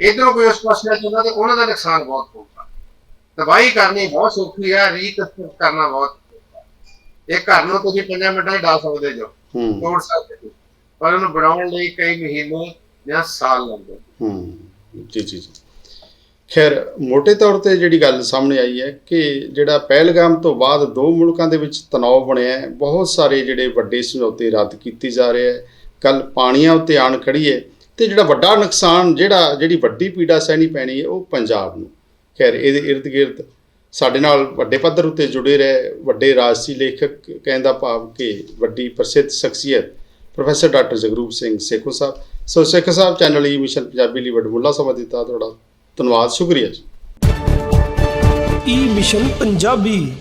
ਇਧਰੋਂ ਕੋਈ ਉਸ ਪਾਸੇ ਜਾਂਦਾ ਤੇ ਉਹਨਾਂ ਦਾ ਨੁਕਸਾਨ ਬਹੁਤ ਹੋਊਗਾ। ਤਬਾਹੀ ਕਰਨੀ ਬਹੁਤ ਸੌਖੀ ਆ ਰੀਕਨਸਟਰਕਟ ਕਰਨਾ ਬਹੁਤ। ਇਹ ਘਰ ਨੂੰ ਤੁਸੀਂ 5 ਮਿੰਟਾਂ 'ਚ ਡਾ ਸਕਦੇ ਜੋ। ਹੂੰ। ਤੋੜ ਸਕਦੇ ਹੋ। ਪਰ ਉਹਨੂੰ ਬਣਾਉਣ ਲਈ ਕਈ ਮਹੀਨੇ ਜਾਂ ਸਾਲ ਲੱਗਦੇ ਹੂੰ। ਜੀ ਜੀ ਜੀ। ਖੈਰ, ਮੋٹے ਤੌਰ ਤੇ ਜਿਹੜੀ ਗੱਲ ਸਾਹਮਣੇ ਆਈ ਹੈ ਕਿ ਜਿਹੜਾ ਪਹਿਲਗਾਮ ਤੋਂ ਬਾਅਦ ਦੋ ਮੁਲਕਾਂ ਦੇ ਵਿੱਚ ਤਣਾਅ ਬਣਿਆ ਹੈ, ਬਹੁਤ ਸਾਰੇ ਜਿਹੜੇ ਵੱਡੇ ਸਮਝੌਤੇ ਰੱਦ ਕੀਤੇ ਜਾ ਰਹੇ ਹੈ ਕੱਲ ਪਾਣੀਆਂ ਉੱਤੇ ਆਣ ਖੜੀ ਹੈ ਤੇ ਜਿਹੜਾ ਵੱਡਾ ਨੁਕਸਾਨ ਜਿਹੜਾ, ਜਿਹੜੀ ਵੱਡੀ ਪੀੜਾ ਸਹਿਣੀ ਪੈਣੀ ਹੈ, ਉਹ ਪੰਜਾਬ ਨੂੰ। ਖੈਰ, ਇਹਦੇ ਇਰਦ ਗਿਰਦ ਸਾਡੇ ਨਾਲ ਵੱਡੇ ਪੱਧਰ ਉੱਤੇ ਜੁੜੇ ਰਹੇ ਵੱਡੇ ਰਾਜਸੀ ਲੇਖਕ ਕਹਿੰਦਾ ਭਾਵ ਕਿ ਵੱਡੀ ਪ੍ਰਸਿੱਧ ਸ਼ਖਸੀਅਤ ਪ੍ਰੋਫੈਸਰ ਡਾਕਟਰ ਜਗਰੂਪ ਸਿੰਘ ਸੇਖੋ ਸਾਹਿਬ। ਸੋ ਸੇਖੋ ਸਾਹਿਬ, ਚੈਨਲ ਈ ਮਿਸ਼ਨ ਪੰਜਾਬੀ ਲਈ ਵਡਮੁੱਲਾ ਸਮਾਂ ਦਿੱਤਾ ਤੁਹਾਡਾ। ਧੰਨਵਾਦ ਸ਼ੁਕਰੀਆ ਜੀ। ਈ ਮਿਸ਼ਨ ਪੰਜਾਬੀ